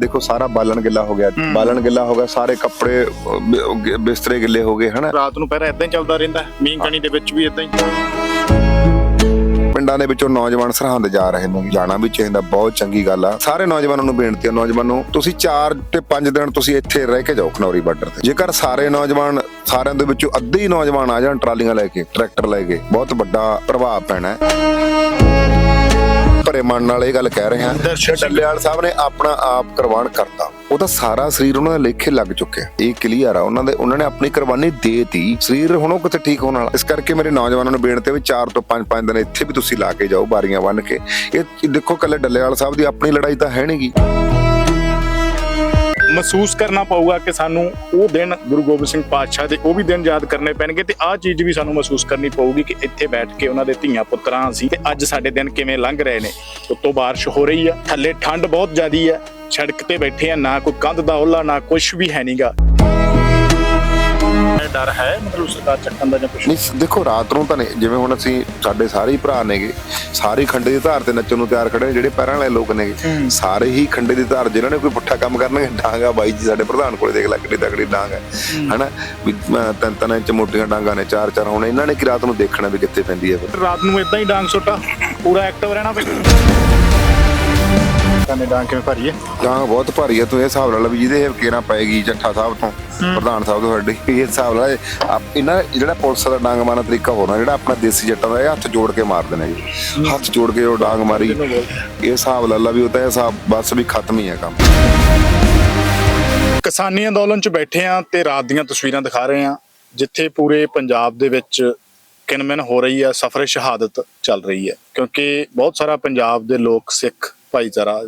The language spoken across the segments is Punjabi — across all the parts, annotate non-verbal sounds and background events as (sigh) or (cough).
ਦੇਖੋ ਸਾਰਾ ਬਾਲਣ ਗਿੱਲਾ ਹੋ ਗਿਆ। ਬਾਲਣ ਗਿੱਲਾ ਹੋ ਗਿਆ ਸਾਰੇ ਕੱਪੜੇ ਅਹ, ਬਿਸਤਰੇ ਗਿੱਲੇ ਹੋ ਗਏ ਹਨਾ? ਰਾਤ ਨੂੰ ਪਹਿਰਾ ਇਦਾਂ ਹੀ ਚੱਲਦਾ ਰਹਿੰਦਾ। ਮੀਂਹ ਕਣੀ ਦੇ ਵਿੱਚ ਵੀ ਇਦਾਂ ਹੀ। ਪਿੰਡਾਂ ਦੇ ਵਿੱਚੋਂ ਨੌਜਵਾਨ ਸਰਹੰਦ ਜਾ ਰਹੇ ਨੇ ਜਾਣਾ ਵੀ ਚਾਹੀਦਾ ਬਹੁਤ ਚੰਗੀ ਗੱਲ ਆ। ਸਾਰੇ ਨੌਜਵਾਨਾਂ ਨੂੰ ਬੇਨਤੀ ਹੈ ਨੌਜਵਾਨੋ ਤੁਸੀਂ 4 ਤੇ 5 ਦਿਨ ਤੁਸੀਂ ਇੱਥੇ ਰਹਿ ਕੇ ਜਾਓ ਖਨੌਰੀ ਬਾਰਡਰ ਤੇ। ਜੇਕਰ ਸਾਰੇ ਨੌਜਵਾਨ ਸਾਰਿਆਂ ਦੇ ਵਿੱਚੋਂ ਅੱਧੇ ਹੀ ਨੌਜਵਾਨ ਆ ਜਾਣ ਟਰਾਲੀਆਂ ਲੈ ਕੇ ਟਰੈਕਟਰ ਲੈ ਕੇ ਬਹੁਤ ਵੱਡਾ ਪ੍ਰਭਾਵ ਪੈਣਾ ਹੈ। ਭਰੇ ਮਨ ਨਾਲ ਇਹ ਗੱਲ ਕਹਿ ਰਹੇ ਹਾਂ। ਡੱਲੇਵਾਲ ਸਾਹਿਬ ਨੇ ਆਪਣਾ ਆਪ ਕੁਰਬਾਨ ਕਰਤਾ। ਉਹਦਾ ਸਾਰਾ ਸਰੀਰ ਉਹਨਾਂ ਦੇ ਲੇਖੇ ਲੱਗ ਚੁੱਕਿਆ ਇਹ ਕਲੀਅਰ ਆ ਉਹਨਾਂ ਦੇ ਉਹਨਾਂ ਨੇ ਆਪਣੀ ਕੁਰਬਾਨੀ ਦੇਤੀ। ਸਰੀਰ ਹੁਣ ਉਹ ਕਿਤੇ ਠੀਕ ਹੋਣ ਵਾਲਾ? ਇਸ ਕਰਕੇ ਮੇਰੇ ਨੌਜਵਾਨਾਂ ਨੂੰ ਬੇਨਤੀ ਹੈ ਵੀ 4 ਤੋਂ 5 5 ਦਿਨ ਇੱਥੇ ਵੀ ਤੁਸੀਂ ਲਾ ਕੇ ਜਾਓ ਬਾਰੀਆਂ ਬੰਨ ਕੇ। ਇਹ ਇਹ ਦੇਖੋ ਕੱਲੇ ਡੱਲੇਵਾਲ ਸਾਹਿਬ ਦੀ ਆਪਣੀ ਲੜਾਈ ਤਾਂ ਹੈ ਨਹੀਂਗੀ ਮਹਿਸੂਸ ਕਰਨਾ ਪਊਗਾ ਕਿ ਸਾਨੂੰ ਉਹ ਦਿਨ ਗੁਰੂ ਗੋਬਿੰਦ ਸਿੰਘ ਪਾਤਸ਼ਾਹ ਦੇ ਉਹ ਵੀ ਦਿਨ ਯਾਦ ਕਰਨੇ ਪੈਣਗੇ ਤੇ ਆਹ ਚੀਜ਼ ਵੀ ਸਾਨੂੰ ਮਹਿਸੂਸ ਕਰਨੀ ਪਊਗੀ ਕਿ ਇੱਥੇ ਬੈਠ ਕੇ ਉਹਨਾਂ ਦੇ ਧੀਆਂ ਪੁੱਤਰਾਂ ਸੀ ਤੇ ਅੱਜ ਸਾਡੇ ਦਿਨ ਕਿਵੇਂ ਲੰਘ ਰਹੇ ਨੇ। ਉੱਤੋਂ ਬਾਰਿਸ਼ ਹੋ ਰਹੀ ਆ, ਥੱਲੇ ਠੰਡ ਬਹੁਤ ਜ਼ਿਆਦੀ ਆ, ਸੜਕ ਤੇ ਬੈਠੇ ਆ, ਨਾ ਕੋਈ ਕੰਧ ਦਾ ਓਲਾ ਨਾ ਕੁਝ ਵੀ ਹੈ ਨਹੀਂਗਾ ਡਰ ਹੈ ਮਤਲਬ ਸਰਕਾਰ ਚੱਕਣ ਦਾ ਜਾਂ ਕੁਝ ਨਹੀਂ ਦੇਖੋ ਰਾਤ ਨੂੰ ਤਾਂ ਨਹੀਂ ਜਿਵੇਂ ਹੁਣ ਅਸੀਂ ਸਾਡੇ ਸਾਰੇ ਹੀ ਭਰਾ ਨੇਗੇ ਸਾਰੇ ਖੰਡੇ ਦੀ ਧਾਰ ਤੇ ਨੱਚਣ ਨੂੰ ਤਿਆਰ ਖੜੇ ਨੇ ਜਿਹੜੇ ਪੈਰਾਂ ਵਾਲੇ ਲੋਕ ਨੇਗੇ। ਸਾਰੇ ਹੀ ਖੰਡੇ ਦੀ ਧਾਰ ਜਿਨ੍ਹਾਂ ਨੇ ਕੋਈ ਪੁੱਠਾ ਕੰਮ ਕਰਨਗੇ ਡਾਂਗਾ ਬਾਈ ਜੀ ਸਾਡੇ ਪ੍ਰਧਾਨ ਕੋਲੇ ਦੇਖ ਲੱਕੜੀ ਤਕੜੀ ਡਾਂਗ ਹੈ। ਹਨਾ? ਵੀ ਤਿੰਨ ਤਿੰਨ ਇੰਚ ਮੋਟੀਆਂ ਡਾਂਗਾਂ ਨੇ ਚਾਰ ਚਾਰ ਹੁਣ ਇਹਨਾਂ ਨੇ ਕਿ ਰਾਤ ਨੂੰ ਦੇਖਣਾ ਵੀ ਕਿੱਥੇ ਪੈਂਦੀ ਹੈ ਰਾਤ ਨੂੰ ਇਦਾਂ ਹੀ ਡਾਂਗ ਸੁੱਟਾ ਪੂਰਾ ਐਕਟਿਵ ਰਹਿਣਾ ਪਈ ਡਾਂਗ ਕਿਵੇਂ ਭਰੀਏ ਡਾਂਗ ਬਹੁਤ ਭਾਰੀ ਹੈ ਤੂੰ ਇਹ ਹਿਸਾਬ ਲਾ ਲਾ ਵੀ ਜਿਹਦੇ ਇਹ ਕੇਰਾ ਪਏਗੀ ਜੱਠਾ ਸਾਹਿਬ ਤੋਂ ਪ੍ਰਧਾਨ ਸਾਹਿਬ ਤੋਂ ਸਾਡੇ। ਇਹ ਹਿਸਾਬ ਲਾ ਆਪ- ਇਹਨਾਂ ਜਿਹੜਾ ਪੁਲਿਸ ਦਾ ਡਾਂਗ ਮਾਰਨਾ ਤਰੀਕਾ ਹੋਣਾ ਜਿਹੜਾ ਆਪਣਾ ਦੇਸੀ ਜੱਟਾਂ ਦਾ ਇਹ ਹੱਥ ਜੋੜ ਕੇ ਮਾਰਦੇ ਨੇ ਜੀ। ਹੱਥ ਜੋੜ ਕੇ ਉਹ ਡਾਂਗ ਮਾਰੀ। ਇਹ ਹਿਸਾਬ ਲਾ ਲਾ ਵੀ ਉਹ ਤਾਂ ਇਹ ਹਿਸਾਬ ਬਸ ਵੀ ਖਤਮ ਹੀ ਹੈ ਕੰਮ। ਕਿਸਾਨੀ ਅੰਦੋਲਨ 'ਚ ਬੈਠੇ ਆ ਤੇ ਰਾਤ ਦੀਆਂ ਤਸਵੀਰਾਂ ਦਿਖਾ ਰਹੇ ਆ ਜਿੱਥੇ ਪੂਰੇ ਪੰਜਾਬ ਦੇ ਵਿੱਚ ਕਿਨਮਨ ਹੋ ਰਹੀ ਹੈ ਸਫਰ ਸ਼ਹਾਦਤ ਚੱਲ ਰਹੀ ਹੈ। ਕਿਉਂਕਿ ਬਹੁਤ ਸਾਰਾ ਪੰਜਾਬ ਦੇ ਲੋਕ ਸਿੱਖ ਭਾਈਚਾਰਾ,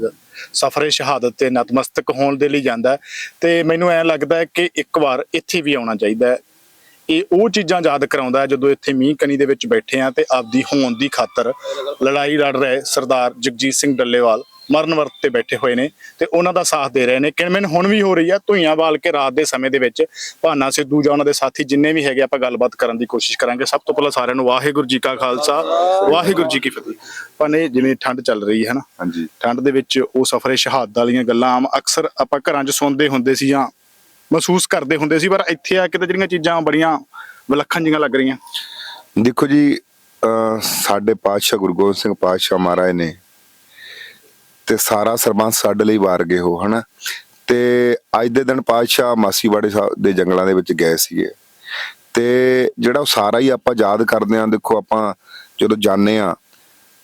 ਸਫ਼ਰੇ ਸ਼ਹਾਦਤ ਤੇ ਨਤਮਸਤਕ ਹੋਣ ਦੇ ਲਈ ਜਾਂਦਾ ਤੇ ਮੈਨੂੰ ਐਂ ਲੱਗਦਾ ਹੈ ਕਿ ਇੱਕ ਵਾਰ ਇੱਥੇ ਵੀ ਆਉਣਾ ਚਾਹੀਦਾ ਹੈ। ਇਹ ਉਹ ਚੀਜ਼ਾਂ ਯਾਦ ਕਰਾਉਂਦਾ ਜਦੋਂ ਇੱਥੇ ਮੀਂਹ ਕਣੀ ਦੇ ਵਿੱਚ ਬੈਠੇ ਆ ਤੇ ਆਪਦੀ ਹੋਣ ਦੀ ਖਾਤਰ ਲੜਾਈ ਲੜ ਰਹੇ ਸਰਦਾਰ ਜਗਜੀਤ ਸਿੰਘ ਡੱਲੇਵਾਲ ਮਰਨ ਵਰਤ ਤੇ ਬੈਠੇ ਹੋਏ ਨੇ ਤੇ ਉਹਨਾਂ ਦਾ ਸਾਥ ਦੇ ਰਹੇ ਨੇ। ਕਿਣਮਿਨ ਹੁਣ ਵੀ ਹੋ ਰਹੀ ਆ ਧੂਈਆਂ ਬਾਲ ਕੇ ਰਾਤ ਦੇ ਸਮੇਂ ਦੇ ਵਿੱਚ ਭਾਨਾ ਸਿੱਧੂ ਜਾਂ ਉਹਨਾਂ ਦੇ ਸਾਥੀ ਜਿੰਨੇ ਵੀ ਹੈਗੇ ਆਪਾਂ ਗੱਲਬਾਤ ਕਰਨ ਦੀ ਕੋਸ਼ਿਸ਼ ਕਰਾਂਗੇ। ਸਭ ਤੋਂ ਪਹਿਲਾਂ ਸਾਰਿਆਂ ਨੂੰ ਵਾਹਿਗੁਰੂ ਜੀ ਕਾ ਖਾਲਸਾ ਵਾਹਿਗੁਰੂ ਜੀ ਕੀ ਫਤਿਹ। ਭਾਨੇ ਜਿਵੇਂ ਠੰਡ ਚੱਲ ਰਹੀ ਹੈ ਨਾ ਹਾਂਜੀ। ਠੰਡ ਦੇ ਵਿੱਚ ਉਹ ਸਫਰੇ ਸ਼ਹਾਦਤ ਵਾਲੀਆਂ ਗੱਲਾਂ ਆਮ ਅਕਸਰ ਆਪਾਂ ਘਰਾਂ 'ਚ ਸੁਣਦੇ ਹੁੰਦੇ ਸੀ ਜਾਂ ਮਹਿਸੂਸ ਕਰਦੇ ਹੁੰਦੇ ਸੀ ਪਰ ਇੱਥੇ ਆ ਕੇ ਤਾਂ ਜਿਹੜੀਆਂ ਚੀਜ਼ਾਂ ਬੜੀਆਂ ਵਿਲੱਖਣ ਜਿਹੀਆਂ ਲੱਗ ਰਹੀਆਂ। ਦੇਖੋ ਜੀ ਸਾਡੇ ਪਾਤਸ਼ਾਹ ਗੁਰੂ ਗੋਬਿੰਦ ਸਿੰਘ ਪਾਤਸ਼ਾਹ ਮਹਾਰਾਜ ਨੇ ਤੇ ਸਾਰਾ ਸਰਬੰਸ ਸਾਡੇ ਲਈ ਵਾਰ ਗਏ ਹੋ, ਹਨਾ? ਤੇ ਅੱਜ ਦੇ ਦਿਨ ਪਾਤਸ਼ਾਹ ਮਾਸੀਵਾੜੇ ਸਾਹਿਬ ਦੇ ਜੰਗਲਾਂ ਦੇ ਵਿੱਚ ਗਏ ਸੀਗੇ। ਤੇ ਜਿਹੜਾ ਉਹ ਸਾਰਾ ਹੀ ਆਪਾਂ ਯਾਦ ਕਰਦੇ ਆਂ ਦੇਖੋ ਆਪਾਂ ਜਦੋਂ ਜਾਣੇ ਆ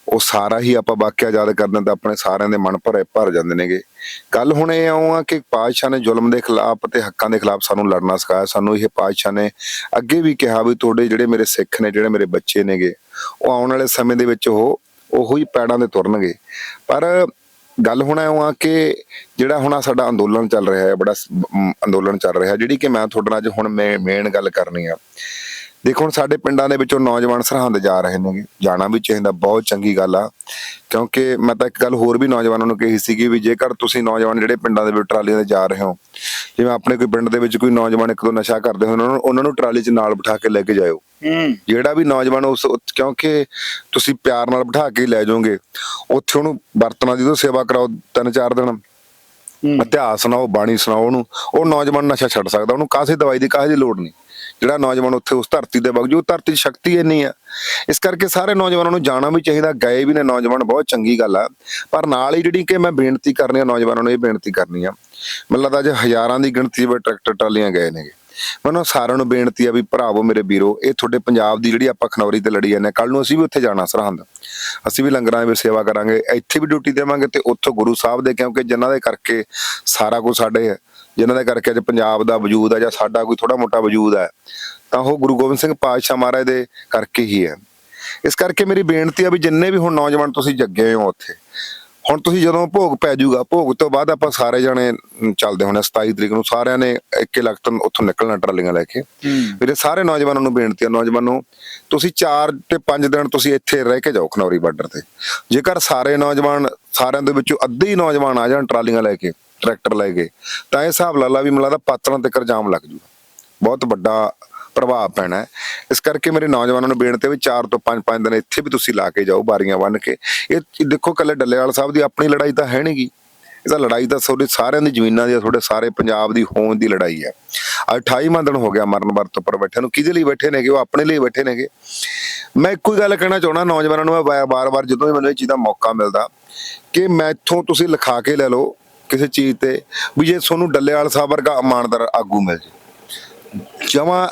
ਉਹ ਸਾਰਾ ਹੀ ਆਪਾਂ ਵਾਕਿਆ ਯਾਦ ਕਰਦੇ ਹਾਂ ਤਾਂ ਆਪਣੇ ਸਾਰਿਆਂ ਦੇ ਮਨ ਭਰੇ ਭਰ ਜਾਂਦੇ ਨੇਗੇ। ਗੱਲ ਹੁਣ ਇਹ ਆਉਂ ਆ ਕਿ ਪਾਤਸ਼ਾਹ ਨੇ ਜ਼ੁਲਮ ਦੇ ਖਿਲਾਫ ਤੇ ਹੱਕਾਂ ਦੇ ਖਿਲਾਫ ਸਾਨੂੰ ਲੜਨਾ ਸਿਖਾਇਆ। ਸਾਨੂੰ ਇਹ ਪਾਤਸ਼ਾਹ ਨੇ ਅੱਗੇ ਵੀ ਕਿਹਾ ਵੀ ਤੁਹਾਡੇ ਜਿਹੜੇ ਮੇਰੇ ਸਿੱਖ ਨੇ, ਜਿਹੜੇ ਮੇਰੇ ਬੱਚੇ ਨੇਗੇ, ਉਹ ਆਉਣ ਵਾਲੇ ਸਮੇਂ ਦੇ ਵਿੱਚ ਉਹ ਉਹੋ ਹੀ ਪੈੜਾਂ ਦੇ ਤੁਰਨਗੇ। ਪਰ ਗੱਲ ਹੁਣ ਇਉਂ ਆ ਕਿ ਜਿਹੜਾ ਹੁਣ ਆਹ ਸਾਡਾ ਅੰਦੋਲਨ ਚੱਲ ਰਿਹਾ ਹੈ, ਬੜਾ ਅੰਦੋਲਨ ਚੱਲ ਰਿਹਾ ਜਿਹੜੀ ਕਿ ਮੈਂ ਤੁਹਾਡੇ ਨਾਲ ਅੱਜ ਹੁਣ ਮੈਂ ਮੇਨ ਗੱਲ ਕਰਨੀ ਆ। ਦੇਖੋ ਹੁਣ ਸਾਡੇ ਪਿੰਡਾਂ ਦੇ ਵਿੱਚੋਂ ਨੌਜਵਾਨ ਸਰਹੰਦ ਜਾ ਰਹੇ ਨੇ ਜਾਣਾ ਵੀ ਚਾਹੀਦਾ ਬਹੁਤ ਚੰਗੀ ਗੱਲ ਆ। ਕਿਉਂਕਿ ਮੈਂ ਤਾਂ ਇੱਕ ਗੱਲ ਹੋਰ ਵੀ ਨੌਜਵਾਨਾਂ ਨੂੰ ਕਹੀ ਸੀਗੀ ਵੀ ਜੇਕਰ ਤੁਸੀਂ ਨੌਜਵਾਨ ਜਿਹੜੇ ਪਿੰਡਾਂ ਦੇ ਵਿੱਚ ਟਰਾਲੀਆਂ ਤੇ ਜਾ ਰਹੇ ਹੋ ਜਿਵੇਂ ਆਪਣੇ ਕੋਈ ਪਿੰਡ ਦੇ ਵਿੱਚ ਕੋਈ ਨੌਜਵਾਨ ਇੱਕ ਦੋ ਨਸ਼ਾ ਕਰਦੇ ਹੋਣ ਉਹਨਾਂ ਨੂੰ ਉਹਨਾਂ ਨੂੰ ਟਰਾਲੀ 'ਚ ਨਾਲ ਬਿਠਾ ਕੇ ਲੈ ਕੇ ਜਾਇਓ। ਹੂੰ। ਜਿਹੜਾ ਵੀ ਨੌਜਵਾਨ ਉਸ ਕਿਉਂਕਿ ਤੁਸੀਂ ਪਿਆਰ ਨਾਲ ਬਿਠਾ ਕੇ ਹੀ ਲੈ ਜਾਓਗੇ ਉੱਥੇ ਉਹਨੂੰ ਬਰਤਨਾਂ ਦੀ ਤੋਂ ਸੇਵਾ ਕਰਾਓ ਤਿੰਨ ਚਾਰ ਦਿਨ। ਇਤਿਹਾਸ ਸੁਣਾਓ ਬਾਣੀ ਸੁਣਾਓ ਉਹਨੂੰ ਉਹ ਨੌਜਵਾਨ ਨਸ਼ਾ ਛੱਡ ਸਕਦਾ ਉਹਨੂੰ ਕਾਸੇ ਦਵਾਈ ਦੀ ਕਾਹਦੀ ਲੋੜ ਨਹੀਂ। ਜਿਹੜਾ ਨੌਜਵਾਨ ਉੱਥੇ ਉਸ ਧਰਤੀ ਦੇ ਵਗ ਧਰਤੀ 'ਚ ਸ਼ਕਤੀ ਇੰਨੀ ਆ। ਇਸ ਕਰਕੇ ਸਾਰੇ ਨੌਜਵਾਨਾਂ ਨੂੰ ਜਾਣਾ ਵੀ ਚਾਹੀਦਾ, ਗਏ ਵੀ ਨੇ ਨੌਜਵਾਨ, ਬਹੁਤ ਚੰਗੀ ਗੱਲ ਆ। ਪਰ ਨਾਲ ਹੀ ਜਿਹੜੀ ਕਿ ਮੈਂ ਬੇਨਤੀ ਕਰਨੀ ਆ, ਨੌਜਵਾਨਾਂ ਨੂੰ ਇਹ ਬੇਨਤੀ ਕਰਨੀ ਆ, ਮੈਨੂੰ ਲੱਗਦਾ ਅੱਜ ਹਜ਼ਾਰਾਂ ਦੀ ਗਿਣਤੀ ਵਿੱਚ ਟਰੈਕਟਰ ਟਰਾਲੀਆਂ ਗਏ ਨੇਗੇ। ਮੈਨੂੰ ਸਾਰਿਆਂ ਨੂੰ ਬੇਨਤੀ ਆ ਵੀ ਭਰਾਵੋ, ਮੇਰੇ ਵੀਰੋ, ਇਹ ਤੁਹਾਡੇ ਪੰਜਾਬ ਦੀ ਜਿਹੜੀ ਆਪਾਂ ਖਨੌਰੀ ਤੇ ਲੜੀ ਜਾਂਦੇ ਕੱਲ ਨੂੰ ਅਸੀਂ ਵੀ ਉੱਥੇ ਜਾਣਾ ਸਰਹੰਦ। ਅਸੀਂ ਵੀ ਲੰਗਰਾਂ ਵਿੱਚ ਸੇਵਾ ਕਰਾਂਗੇ, ਇੱਥੇ ਵੀ ਡਿਊਟੀ ਦੇਵਾਂਗੇ ਤੇ ਉੱਥੋਂ ਗੁਰੂ ਸਾਹਿਬ ਦੇ, ਕਿਉਂਕਿ ਜਿਨ੍ਹਾਂ ਦੇ ਕਰਕੇ ਸਾਰਾ ਕੁਝ ਸਾਡੇ ਜਿਨ੍ਹਾਂ ਦੇ ਕਰਕੇ ਅੱਜ ਪੰਜਾਬ ਦਾ ਵਜੂਦ ਹੈ ਜਾਂ ਸਾਡਾ ਕੋਈ ਥੋੜਾ ਮੋਟਾ ਵਜੂਦ ਹੈ ਤਾਂ ਉਹ ਗੁਰੂ ਗੋਬਿੰਦ ਸਿੰਘ ਪਾਤਸ਼ਾਹ ਮਹਾਰਾਜ ਦੇ ਕਰਕੇ ਹੀ ਹੈ ਇਸ ਕਰਕੇ ਮੇਰੀ ਬੇਨਤੀ ਆ ਵੀ ਜਿੰਨੇ ਵੀ ਹੁਣ ਨੌਜਵਾਨ ਤੁਸੀਂ ਜੱਗੇ ਹੋ ਉੱਥੇ ਹੁਣ ਤੁਸੀਂ ਜਦੋਂ ਭੋਗ ਪੈ ਜਾਊਗਾ ਭੋਗ ਤੋਂ ਬਾਅਦ ਆਪਾਂ ਸਾਰੇ ਜਣੇ ਚੱਲਦੇ ਹੋਣੇ 27 ਤਰੀਕ ਨੂੰ ਸਾਰਿਆਂ ਨੇ ਇੱਕੇ ਲਖਤ ਉੱਥੋਂ ਨਿਕਲਣਾ ਟਰਾਲੀਆਂ ਲੈ ਕੇ। ਮੇਰੇ ਸਾਰੇ ਨੌਜਵਾਨਾਂ ਨੂੰ ਬੇਨਤੀ ਹੈ ਨੌਜਵਾਨੋ ਤੁਸੀਂ 4 ਤੇ 5 ਦਿਨ ਤੁਸੀਂ ਇੱਥੇ ਰਹਿ ਕੇ ਜਾਓ ਖਨੌਰੀ ਬਾਰਡਰ ਤੇ। ਜੇਕਰ ਸਾਰੇ ਨੌਜਵਾਨ ਸਾਰਿਆਂ ਦੇ ਵਿੱਚੋਂ ਅੱਧੇ ਹੀ ਨੌਜਵਾਨ ਆ ਜਾਣ ਟਰਾਲੀਆਂ ਲੈ ਕੇ ਟਰੈਕਟਰ ਲੈ ਗਏ, ਤਾਂ ਇਹ ਹਿਸਾਬ ਲਾ ਲਾ ਵੀ ਮੈਨੂੰ ਲੱਗਦਾ ਪਾਤਰਾਂ ਤੇ ਜਾਮ ਲੱਗ ਜੂਗਾ। ਬਹੁਤ ਵੱਡਾ ਪ੍ਰਭਾਵ ਪੈਣਾ ਹੈ। ਇਸ ਕਰਕੇ ਮੇਰੇ ਨੌਜਵਾਨਾਂ ਨੂੰ ਬੇਨਤੀ ਹੈ ਵੀ 4 ਤੋਂ 5 5 ਦਿਨ ਇੱਥੇ ਵੀ ਤੁਸੀਂ ਲਾ ਕੇ ਜਾਓ, ਬਾਰੀਆਂ ਬੰਨ ਕੇ। ਇਹ ਦੇਖੋ ਕੱਲੇ ਡੱਲੇਵਾਲ ਸਾਹਿਬ ਦੀ ਆਪਣੀ ਲੜਾਈ ਤਾਂ ਹੈ ਨਹੀਂਗੀ। ਇਹ ਤਾਂ ਲੜਾਈ ਤਾਂ ਤੁਹਾਡੇ ਸਾਰਿਆਂ ਦੀ ਜ਼ਮੀਨਾਂ ਦੀ ਤੁਹਾਡੇ ਸਾਰੇ ਪੰਜਾਬ ਦੀ ਹੋਂਦ ਦੀ ਲੜਾਈ ਹੈ। ਅੱਜ 28ਵਾਂ ਦਿਨ ਹੋ ਗਿਆ ਮਰਨ ਵਰਤ ਉੱਪਰ ਬੈਠੇ ਨੂੰ। ਕਿਹਦੇ ਲਈ ਬੈਠੇ ਨੇਗੇ? ਉਹ ਆਪਣੇ ਲਈ ਬੈਠੇ ਨੇਗੇ। ਮੈਂ ਇੱਕੋ ਹੀ ਗੱਲ ਕਹਿਣਾ ਚਾਹੁੰਦਾ, ਨੌਜਵਾਨਾਂ ਨੂੰ ਮੈਂ ਵਾਰ ਵਾਰ ਜਦੋਂ ਵੀ ਮੈਨੂੰ ਇਹ ਚੀਜ਼ ਦਾ ਮੌਕਾ ਮਿਲਦਾ ਕਿ ਮੈਥੋਂ ਤੁਸੀਂ ਲਿਖਾ ਕੇ ਲੈ ਲਓ ਕਿਸੇ ਚੀਜ਼ ਤੇ ਵੀ ਜੇ ਤੁਹਾਨੂੰ ਡੱਲੇਵਾਲ ਸਾਹਿਬ ਵਰਗਾ ਇਮਾਨਦਾਰ ਆਗੂ ਮਿਲ ਜੇ। ਜਮਾ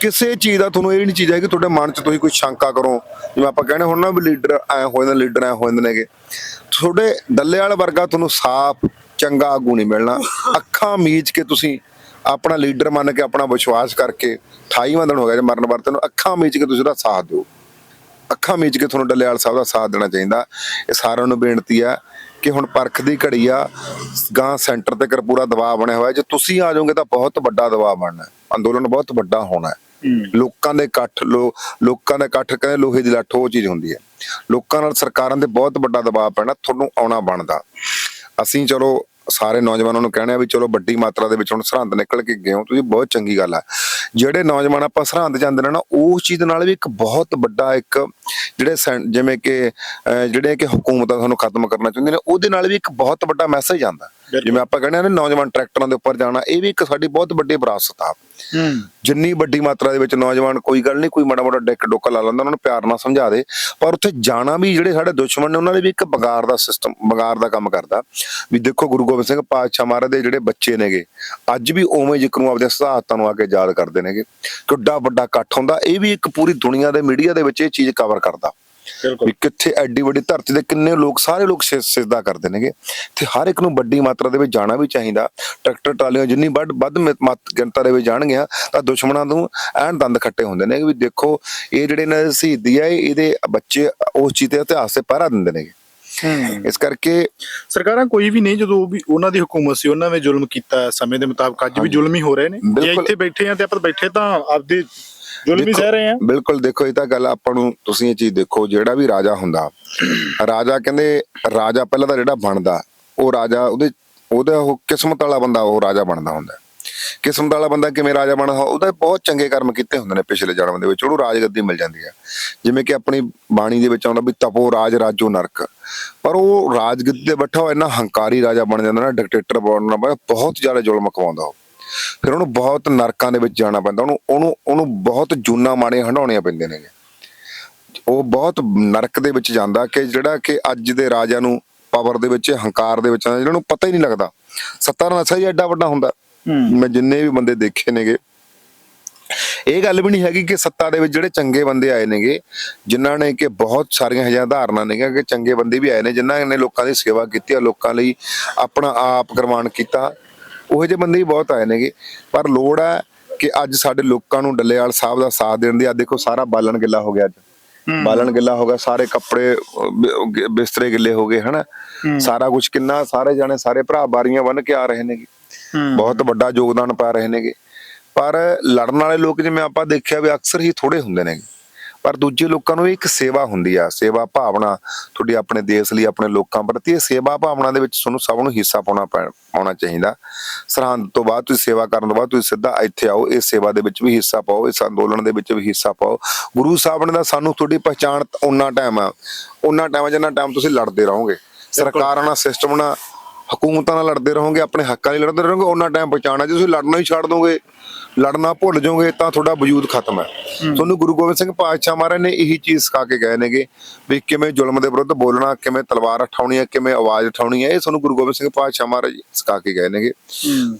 ਕਿਸੇ ਚੀਜ਼ ਦਾ ਤੁਹਾਨੂੰ ਇਹ ਨਹੀਂ ਚੀਜ਼ ਹੈ ਕਿ ਤੁਹਾਡੇ ਮਨ 'ਚ ਤੁਸੀਂ ਕੋਈ ਸ਼ੰਕਾ ਕਰੋ। ਜਿਵੇਂ ਆਪਾਂ ਕਹਿੰਦੇ ਹੁਣ ਨਾ ਵੀ ਲੀਡਰ ਐ ਹੋ ਜਾਂਦੇ, ਲੀਡਰ ਐ ਹੋ ਨੇਗੇ। ਤੁਹਾਡੇ ਡੱਲੇਵਾਲ ਵਰਗਾ ਤੁਹਾਨੂੰ ਸਾਫ਼, ਚੰਗਾ ਆਗੂ ਨਹੀਂ ਮਿਲਣਾ। ਅੱਖਾਂ ਮੀਚ ਕੇ ਤੁਸੀਂ ਆਪਣਾ ਲੀਡਰ ਮੰਨ ਕੇ ਆਪਣਾ ਵਿਸ਼ਵਾਸ ਕਰਕੇ 28ਵਾਂ ਦਿਨ ਹੋ ਗਿਆ ਜੇ ਮਰਨ ਵਰਤੇ ਨੂੰ, ਅੱਖਾਂ ਮੀਚ ਕੇ ਤੁਸੀਂ ਉਹਦਾ ਸਾਥ ਦਿਓ। ਅੱਖਾਂ ਮੀਚ ਕੇ ਤੁਹਾਨੂੰ ਡੱਲੇਵਾਲ ਸਾਹਿਬ ਦਾ ਸਾਥ ਦੇਣਾ ਚਾਹੀਦਾ। ਇਹ ਸਾਰਿਆਂ ਨੂੰ ਬੇਨਤੀ ਆ ਕਿ ਹੁਣ ਪਰਖ ਦੀ ਘੜੀ ਆ ਗਾਂ ਸੈਂਟਰ ਤੇ ਕਰ ਪੂਰਾ ਦਬਾਅ ਬਣਿਆ ਹੋਇਆ। ਜੇ ਤੁਸੀਂ ਆ ਜਾਓਗੇ ਤਾਂ ਬਹੁਤ ਵੱਡਾ ਦਬਾਅ ਬਣਨਾ। ਅੰਦੋਲਨ ਬਹੁਤ ਵੱਡਾ ਹੋਣਾ ਲੋਕਾਂ ਦੇ ਇਕੱਠ ਲੋਕਾਂ ਦਾ ਇਕੱਠ ਕਹਿੰਦੇ ਲੋਹੇ ਦੀ ਲੱਠ ਉਹ ਚੀਜ਼ ਹੁੰਦੀ ਹੈ। ਲੋਕਾਂ ਨਾਲ ਸਰਕਾਰਾਂ ਦੇ ਬਹੁਤ ਵੱਡਾ ਦਬਾਅ ਪੈਣਾ ਤੁਹਾਨੂੰ ਆਉਣਾ ਬਣਦਾ। ਅਸੀਂ ਚਲੋ ਸਾਰੇ ਨੌਜਵਾਨਾਂ ਨੂੰ ਕਹਿਣਾ ਵੀ ਚਲੋ ਵੱਡੀ ਮਾਤਰਾ ਦੇ ਵਿੱਚ ਹੁਣ ਸਰਹੰਦ ਨਿਕਲ ਕੇ ਗਏ ਹੋ ਤੁਸੀਂ ਬਹੁਤ ਚੰਗੀ ਗੱਲ ਆ ਜਿਹੜੇ ਨੌਜਵਾਨ ਆਪਾਂ ਸਰਹੰਦ ਜਾਂਦੇ ਨੇ ਨਾ, ਉਸ ਚੀਜ਼ ਨਾਲ ਵੀ ਇੱਕ ਬਹੁਤ ਵੱਡਾ ਇੱਕ ਜਿਹੜੇ ਜਿਵੇਂ ਕਿ ਜਿਹੜੇ ਕਿ ਹਕੂਮਤਾਂ ਤੁਹਾਨੂੰ ਖਤਮ ਕਰਨਾ ਚਾਹੁੰਦੇ ਨੇ, ਉਹਦੇ ਨਾਲ ਵੀ ਇੱਕ ਬਹੁਤ ਵੱਡਾ ਮੈਸੇਜ ਆਂਦਾ ਜਿਵੇਂ ਆਪਾਂ ਕਹਿੰਦੇ ਆ ਨਾ ਨੌਜਵਾਨ ਟਰੈਕਟਰਾਂ ਦੇ ਉੱਪਰ ਜਾਣਾ ਇਹ ਵੀ ਇੱਕ ਸਾਡੀ ਬਹੁਤ ਵੱਡੀ ਵਿਰਾਸਤ ਆ। ਜਿੰਨੀ ਵੱਡੀ ਮਾਤਰਾ ਦੇ ਵਿੱਚ ਨੌਜਵਾਨ ਕੋਈ ਗੱਲ ਨਹੀਂ ਕੋਈ ਮਾੜਾ ਮੋਟਾ ਡਿੱਕ ਡੋਕਾ ਲਾ ਲੈਂਦਾ ਉਹਨਾਂ ਨੂੰ ਪਿਆਰ ਨਾਲ ਸਮਝਾ ਦੇ। ਪਰ ਉੱਥੇ ਜਾਣਾ ਵੀ ਜਿਹੜੇ ਸਾਡੇ ਦੁਸ਼ਮਣ ਨੇ ਉਹਨਾਂ ਦੇ ਵੀ ਇੱਕ ਬਗਾਰ ਦਾ ਸਿਸਟਮ ਬਗਾਰ ਦਾ ਕੰਮ ਕਰਦਾ। ਵੀ ਦੇਖੋ ਗੁਰੂ ਗੋਬਿੰਦ ਸਿੰਘ ਪਾਤਸ਼ਾਹ ਮਹਾਰਾਜ ਦੇ ਜਿਹੜੇ ਬੱਚੇ ਨੇਗੇ ਅੱਜ ਵੀ ਉਵੇਂ ਜ਼ਿਕਰ ਨੂੰ ਆਪਦੇ ਸਿਧਾਂਤਾਂ ਨੂੰ ਆ ਕੇ ਯਾਦ ਕਰਦੇ ਨੇਗੇ। ਕਿੱਡਾ ਵੱਡਾ ਇਕੱਠ ਹੁੰਦਾ ਇਹ ਵੀ ਇੱਕ ਪੂਰੀ ਦੁਨੀਆ ਦੇ ਮੀਡੀਆ ਦੇ ਵਿੱਚ ਇਹ ਚੀਜ਼ ਕਵਰ ਕਰਦਾ। ਵੀ ਕਿੱਥੇ ਐਡੀ ਵੱਡੀ ਧਰਤੀ ਦੇ ਕਿੰਨੇ ਲੋਕ ਸਾਰੇ ਲੋਕ ਸਿਜਦਾ ਕਰਦੇ ਨੇਗੇ। ਤੇ ਹਰ ਇੱਕ ਨੂੰ ਵੱਡੀ ਮਾਤਰਾ ਦੇ ਵਿੱਚ ਜਾਣਾ ਵੀ ਚਾਹੀਦਾ। ਟਰੈਕਟਰ ਟਰਾਲੀਆਂ ਜਿੰਨੀ ਵੱਧ ਵੱਧ ਮਤ ਗਿਣਤਾ ਦੇ ਵਿੱਚ ਜਾਣਗੀਆਂ ਤਾਂ ਦੁਸ਼ਮਣਾਂ ਨੂੰ ਐਨ ਦੰਦ ਖੱਟੇ ਹੁੰਦੇ ਨੇ ਵੀ ਦੇਖੋ ਇਹ ਜਿਹੜੇ ਇਹਨਾਂ ਦੇ ਸ਼ਹੀਦੀ ਆ ਇਹ- ਇਹਦੇ ਬੱਚੇ ਉਸ ਚੀਜ਼ ਦੇ ਇਤਿਹਾਸ ਤੇ ਪਹਿਰਾ ਦਿੰਦੇ ਨੇਗੇ। ਇਸ ਕਰਕੇ ਸਰਕਾਰਾਂ ਕੋਈ ਵੀ ਨਹੀਂ ਜਦੋਂ ਵੀ ਉਹਨਾਂ ਦੀ ਹਕੂਮਤ ਸੀ ਉਹਨਾਂ ਨੇ ਜ਼ੁਲਮ ਕੀਤਾ ਸਮੇਂ ਦੇ ਮੁਤਾਬਕ ਅੱਜ ਵੀ ਜ਼ੁਲਮ ਹੀ ਹੋ ਰਹੇ ਨੇ। ਜੇ। ਇੱਥੇ ਬੈਠੇ ਆ ਤੇ ਆਪਾਂ ਬੈਠੇ ਤਾਂ ਆਪਦੇ ਜ਼ੁਲਮ ਹੀ ਸਹਿ ਰਹੇ ਆ ਬਿਲਕੁਲ ਦੇਖੋ ਇਹ ਤਾਂ ਗੱਲ ਆਪਾਂ ਨੂੰ ਤੁਸੀਂ ਇਹ ਚੀਜ਼ ਦੇਖੋ ਜਿਹੜਾ ਵੀ ਰਾਜਾ ਹੁੰਦਾ ਰਾਜਾ ਕਹਿੰਦੇ ਰਾਜਾ ਪਹਿਲਾਂ ਤਾਂ ਜਿਹੜਾ ਬਣਦਾ ਉਹ ਰਾਜਾ ਉਹਦੇ ਉਹਦਾ ਉਹ ਕਿਸਮਤ ਵਾਲਾ ਬੰਦਾ ਉਹ ਰਾਜਾ ਬਣਦਾ ਹੁੰਦਾ। ਕਿਸਮਤ ਵਾਲਾ ਬੰਦਾ ਕਿਵੇਂ ਰਾਜਾ ਬਣਦਾ ਉਹਦਾ ਬਹੁਤ ਚੰਗੇ ਕਰਮ ਕੀਤੇ ਹੁੰਦੇ ਨੇ ਪਿਛਲੇ ਜਨਮ ਦੇ ਵਿੱਚ ਉਹਨੂੰ ਰਾਜਗੱਦੀ ਮਿਲ ਜਾਂਦੀ ਹੈ ਜਿਵੇਂ ਕਿ ਆਪਣੀ ਬਾਣੀ ਦੇ ਵਿੱਚ ਆਉਂਦਾ ਵੀ ਤਪੋ ਰਾਜ ਰਾਜੋ ਨਰਕ। ਪਰ ਉਹ ਰਾਜਗੱਦੀ ਤੇ ਬੈਠਾ ਹੋਇਆ ਇੰਨਾ ਹੰਕਾਰੀ ਰਾਜਾ ਬਣ ਜਾਂਦਾ ਨਾ ਡਿਕਟੇਟਰ ਬਣਨਾ ਬਹੁਤ ਜ਼ਿਆਦਾ ਜ਼ੁਲਮ ਕਮਾਉਂਦਾ ਉਹ। ਫਿਰ ਉਹਨੂੰ ਬਹੁਤ ਨਰਕਾਂ ਦੇ ਵਿੱਚ ਜਾਣਾ ਪੈਂਦਾ ਉਹਨੂੰ ਉਹਨੂੰ ਉਹਨੂੰ ਬਹੁਤ ਜੂਨਾ ਮਾੜੇ ਹੰਡਾਉਣੀਆਂ ਪੈਂਦੇ ਨੇਗੇ ਉਹ ਬਹੁਤ ਨਰਕ ਦੇ ਵਿੱਚ ਜਾਂਦਾ ਕਿ ਜਿਹੜਾ ਕਿ ਅੱਜ ਦੇ ਰਾਜਾ ਨੂੰ ਪਾਵਰ ਦੇ ਵਿੱਚ ਹੰਕਾਰ ਦੇ ਵਿੱਚ ਜਿਹਨਾਂ ਨੂੰ ਪਤਾ ਹੀ ਨਹੀਂ ਲੱਗਦਾ। ਸੱਤਾ ਦਾ ਨਸ਼ਾ ਹੀ ਐਡਾ ਵੱਡਾ ਹੁੰਦਾ। ਮੈਂ ਜਿੰਨੇ ਵੀ ਬੰਦੇ ਦੇਖੇ ਨੇਗੇ ਇਹ ਗੱਲ ਵੀ ਨਹੀਂ ਹੈਗੀ ਕਿ ਸੱਤਾ ਦੇ ਵਿੱਚ ਜਿਹੜੇ ਚੰਗੇ ਬੰਦੇ ਆਏ ਨੇਗੇ ਜਿਨ੍ਹਾਂ ਨੇ ਕਿ ਬਹੁਤ ਸਾਰੀਆਂ ਹਜ਼ਾਰ ਧਾਰਨਾ ਨੇਗੇ ਕਿ ਚੰਗੇ ਬੰਦੇ ਵੀ ਆਏ ਨੇ ਜਿਨ੍ਹਾਂ ਨੇ ਲੋਕਾਂ ਦੀ ਸੇਵਾ ਕੀਤੀ ਆ ਲੋਕਾਂ ਲਈ ਆਪਣਾ ਆਪ ਕੁਰਬਾਨ ਕੀਤਾ। ਉਹੋ ਜਿਹੇ ਬੰਦੇ ਵੀ ਬਹੁਤ ਆਏ ਨੇਗੇ। ਪਰ ਲੋੜ ਹੈ ਕਿ ਅੱਜ ਸਾਡੇ ਲੋਕਾਂ ਨੂੰ ਡੱਲੇਵਾਲ ਸਾਹਿਬ ਦਾ ਸਾਥ ਦੇਣ ਦੀ। ਆ ਦੇਖੋ ਸਾਰਾ ਬਾਲਣ ਗਿੱਲਾ ਹੋ ਗਿਆ ਅੱਜ। ਬਾਲਣ ਗਿੱਲਾ ਹੋ ਗਿਆ ਸਾਰੇ ਕੱਪੜੇ ਬਿਸਤਰੇ ਗਿੱਲੇ ਹੋ ਗਏ ਹਨਾ? ਸਾਰਾ ਕੁਝ ਕਿੰਨਾ ਸਾਰੇ ਜਾਣੇ ਸਾਰੇ ਭਰਾ ਬਾਰੀਆਂ ਬੰਨ ਕੇ ਆ ਰਹੇ ਨੇਗੇ। ਬਹੁਤ ਵੱਡਾ ਯੋਗਦਾਨ ਪਾ ਰਹੇ ਨੇਗੇ। ਪਰ ਲੜਨ ਵਾਲੇ ਲੋਕ ਜਿਵੇਂ ਆਪਾਂ ਦੇਖਿਆ ਵੀ ਅਕਸਰ ਹੀ ਥੋੜੇ ਹੁੰਦੇ ਨੇ ਪਰ ਦੂਜੇ ਲੋਕਾਂ ਨੂੰ ਇੱਕ ਸੇਵਾ ਹੁੰਦੀ ਆ ਸੇਵਾ ਭਾਵਨਾ ਤੁਹਾਡੀ ਆਪਣੇ ਦੇਸ਼ ਲਈ ਆਪਣੇ ਲੋਕਾਂ ਪ੍ਰਤੀ ਇਹ ਸੇਵਾ ਭਾਵਨਾ ਦੇ ਵਿੱਚ ਤੁਹਾਨੂੰ ਸਭ ਨੂੰ ਹਿੱਸਾ ਪਾਉਣਾ ਪਾਉਣਾ ਚਾਹੀਦਾ। ਸਰਹੰਦ ਤੋਂ ਬਾਅਦ ਤੁਸੀਂ ਸੇਵਾ ਕਰਨ ਤੋਂ ਬਾਅਦ ਤੁਸੀਂ ਸਿੱਧਾ ਇੱਥੇ ਆਓ ਇਸ ਸੇਵਾ ਦੇ ਵਿੱਚ ਵੀ ਹਿੱਸਾ ਪਾਓ ਇਸ ਅੰਦੋਲਨ ਦੇ ਵਿੱਚ ਵੀ ਹਿੱਸਾ ਪਾਓ। ਗੁਰੂ ਸਾਹਿਬ ਨੇ ਤਾਂ ਸਾਨੂੰ ਤੁਹਾਡੀ ਪਛਾਣ ਉਹਨਾਂ ਟਾਈਮ ਆ ਉਹਨਾਂ ਟਾਈਮ ਜਿੰਨਾ ਟਾਈਮ ਤੁਸੀਂ ਲੜਦੇ ਰਹੋਗੇ। ਸਰਕਾਰਾਂ ਨਾਲ ਸਿਸਟਮ ਨਾਲ ਹਕੂਮਤਾਂ ਨਾਲ ਲੜਦੇ ਰਹੋਗੇ ਆਪਣੇ ਹੱਕਾਂ ਲਈ ਲੜਦੇ ਰਹੋਗੇ ਉਹਨਾਂ ਟਾਈਮ ਪਛਾਣਾ ਜੇ ਤੁਸੀਂ ਲੜਨਾ ਹੀ ਛੱਡ ਦੋਗੇ ਲੜਨਾ ਭੁੱਲ ਜਾਓਗੇ ਤਾਂ ਤੁਹਾਡਾ ਵਜੂਦ ਖਤਮ ਹੈ। ਤੁਹਾਨੂੰ ਗੁਰੂ ਗੋਬਿੰਦ ਸਿੰਘ ਪਾਤਸ਼ਾਹ ਮਹਾਰਾਜ ਨੇ ਇਹੀ ਚੀਜ਼ ਸਿਖਾ ਕੇ ਗਏ ਨੇਗੇ ਵੀ ਕਿਵੇਂ ਜ਼ੁਲਮ ਦੇ ਵਿਰੁੱਧ ਬੋਲਣਾ ਕਿਵੇਂ ਤਲਵਾਰ ਉਠਾਉਣੀ ਹੈ ਕਿਵੇਂ ਆਵਾਜ਼ ਉਠਾਉਣੀ ਹੈ ਇਹ ਤੁਹਾਨੂੰ ਗੁਰੂ ਗੋਬਿੰਦ ਸਿੰਘ ਪਾਤਸ਼ਾਹ ਮਹਾਰਾਜ ਸਿਖਾ ਕੇ ਗਏ ਨੇਗੇ।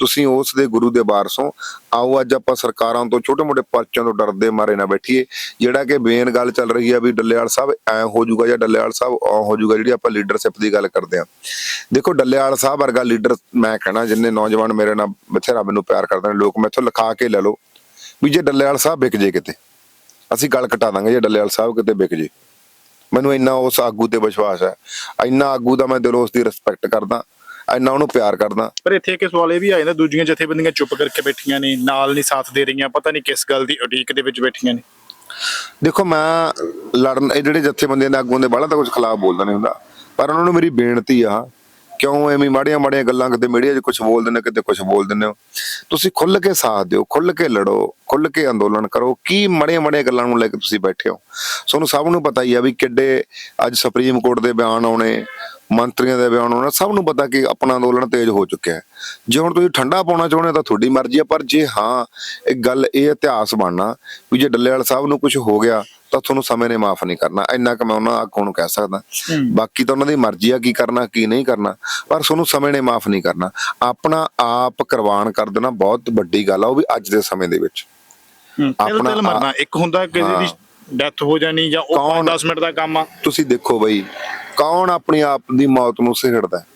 ਤੁਸੀਂ ਉਸ ਦੇ ਗੁਰੂ ਦੇ ਵਾਰਸੋਂ ਆਓ ਅੱਜ ਆਪਾਂ ਸਰਕਾਰਾਂ ਤੋਂ ਛੋਟੇ ਮੋਟੇ ਪਰਚਿਆਂ ਤੋਂ ਡਰਦੇ ਮਾਰੇ ਨਾ ਬੈਠੀਏ। ਜਿਹੜਾ ਕਿ ਬੇਨ ਗੱਲ ਚੱਲ ਰਹੀ ਹੈ ਵੀ ਡੱਲੇਵਾਲ ਸਾਹਿਬ ਐ ਹੋ ਜਾਊਗਾ ਜਾਂ ਡੱਲੇਵਾਲ ਸਾਹਿਬ ਆ ਹੋ ਜਾਊਗਾ ਜਿਹੜੀ ਆਪਾਂ ਲੀਡਰਸ਼ਿਪ ਦੀ ਗੱਲ ਕਰਦੇ ਆ। ਦੇਖੋ ਡੱਲੇਵਾਲ ਸਾਹਿਬ ਵਰਗਾ ਲੀਡਰ ਮੈਂ ਕਹਿਣਾ ਜਿੰਨੇ ਨੌਜਵਾਨ ਮੇਰੇ ਨਾਲ ਬਥੇਰਾ ਮੈਨੂੰ ਪਿਆਰ ਕਰਦੇ ਨੇ ਲੋਕ ਮੈਥੋਂ ਲਿਖਾ ਕੇ ਲੈ ਲਓ ਵੀ ਜੇ ਡੱਲੇਵਾਲ ਸਾਹਿਬ ਵਿਕ ਜੇ ਕਿਤੇ ਅਸੀਂ ਗੱਲ ਕਟਾ ਦਾਂਗੇ ਜੇ ਡੱਲੇਵਾਲ ਸਾਹਿਬ ਕਿਤੇ ਵਿਕ ਜੇ। ਮੈਨੂੰ ਇੰਨਾ ਉਸ ਆਗੂ ਤੇ ਵਿਸ਼ਵਾਸ ਹੈ ਇੰਨਾ ਆਗੂ ਦਾ ਮੈਂ ਦਿਲੋਂ ਉਸ ਦੀ ਰਿਸਪੈਕਟ ਕਰਦਾ ਇੰਨਾ ਉਹਨੂੰ ਪਿਆਰ ਕਰਦਾ। ਪਰ ਇੱਥੇ ਇੱਕ ਸਵਾਲ ਇਹ ਵੀ ਆ ਜਾਂਦਾ ਦੂਜੀਆਂ ਜਥੇਬੰਦੀਆਂ ਚੁੱਪ ਕਰਕੇ ਬੈਠੀਆਂ ਨੇ ਨਾਲ ਨਹੀਂ ਸਾਥ ਦੇ ਰਹੀਆਂ ਪਤਾ ਨਹੀਂ ਕਿਸ ਗੱਲ ਦੀ ਉਡੀਕ ਦੇ ਵਿੱਚ ਬੈਠੀਆਂ ਨੇ। ਦੇਖੋ ਮੈਂ ਲੜਨ ਇਹ ਜਿਹੜੇ ਜਥੇਬੰਦੀਆਂ ਦੇ ਆਗੂਆਂ ਦੇ ਬਾਹਲਾ ਤਾਂ ਕੁਝ ਖਿਲਾਫ ਬੋਲਦਾ ਨਹੀਂ ਹੁੰਦਾ ਪਰ ਉਹਨਾਂ ਨੂੰ ਮੇਰੀ ਬੇਨਤੀ ਆ ਕਿਉਂ ਐਵੇਂ ਮਾੜੀਆਂ ਮਾੜੀਆਂ ਗੱਲਾਂ ਕਿਤੇ ਮੀਡੀਆ 'ਚ ਕੁਝ ਬੋਲ ਦਿੰਦੇ ਕਿਤੇ ਕੁਝ ਬੋਲ ਦਿੰਦੇ ਹੋ ਤੁਸੀਂ ਖੁੱਲ ਕੇ ਸਾਥ ਦਿਓ ਖੁੱਲ ਕੇ ਲੜੋ ਖੁੱਲ ਕੇ ਅੰਦੋਲਨ ਕਰੋ। ਕੀ ਮਾੜੀਆਂ ਮਾੜੀਆਂ ਗੱਲਾਂ ਨੂੰ ਲੈ ਕੇ ਤੁਸੀਂ ਬੈਠੇ ਹੋ? ਤੁਹਾਨੂੰ ਸਭ ਨੂੰ ਪਤਾ ਹੀ ਆ ਵੀ ਕਿੱਡੇ ਅੱਜ ਸੁਪਰੀਮ ਕੋਰਟ ਦੇ ਬਿਆਨ ਆਉਣੇ ਮੰਤਰੀਆਂ ਦੇ ਬਿਆਨ ਉਹਨਾਂ ਸਭ ਨੂੰ ਪਤਾ ਕਿ ਆਪਣਾ ਅੰਦੋਲਨ ਤੇਜ਼ ਹੋ ਚੁੱਕਿਆ ਹੈ। ਜੇ ਹੁਣ ਤੁਸੀਂ ਠੰਡਾ ਪਾਉਣਾ ਚਾਹੁੰਦੇ ਹੋ ਤਾਂ ਤੁਹਾਡੀ ਮਰਜ਼ੀ ਹੈ ਪਰ ਜੇ ਹਾਂ ਇੱਕ ਗੱਲ ਇਹ ਇਤਿਹਾਸ ਬਣਨਾ ਵੀ ਜੇ ਡੱਲੇਵਾਲ ਸਾਹਿਬ ਨੂੰ ਕੁਝ ਹੋ ਗਿਆ ਤਾਂ ਤੁਹਾਨੂੰ ਸਮੇਂ ਨੇ ਮਾਫ ਨਹੀਂ ਕਰਨਾ। ਇੰਨਾ ਕਿ ਮੈਂ ਉਹਨਾਂ ਆਗੂ ਨੂੰ ਕਹਿ ਸਕਦਾ। ਬਾਕੀ ਤਾਂ ਉਹਨਾਂ ਦੀ ਮਰਜ਼ੀ ਆ ਕੀ ਕਰਨਾ ਕੀ ਨਹੀਂ ਕਰਨਾ ਪਰ ਤੁਹਾਨੂੰ ਸਮੇਂ ਨੇ ਮਾਫ ਨਹੀਂ ਕਰਨਾ। ਆਪਣਾ ਆਪ ਕੁਰਬਾਨ ਕਰ ਦੇਣਾ ਬਹੁਤ ਵੱਡੀ ਗੱਲ ਆ ਉਹ ਵੀ ਅੱਜ ਦੇ ਸਮੇਂ ਦੇ ਵਿੱਚ। ਆਪਣਾ ਮਰਨਾ। ਇੱਕ ਹੁੰਦਾ ਕਿਸੇ ਦੀ ਡੈਥ ਹੋ ਜਾਣੀ ਜਾਂ ਉਹ ਕੌਣ- 10 ਮਿੰਟ ਦਾ ਕੰਮ ਆ। ਤੁਸੀਂ ਦੇਖੋ ਬਈ ਕੌਣ ਆਪਣੀ ਆਪ ਦੀ ਮੌਤ ਨੂੰ ਸਿਹੜਦਾ ਹੈ?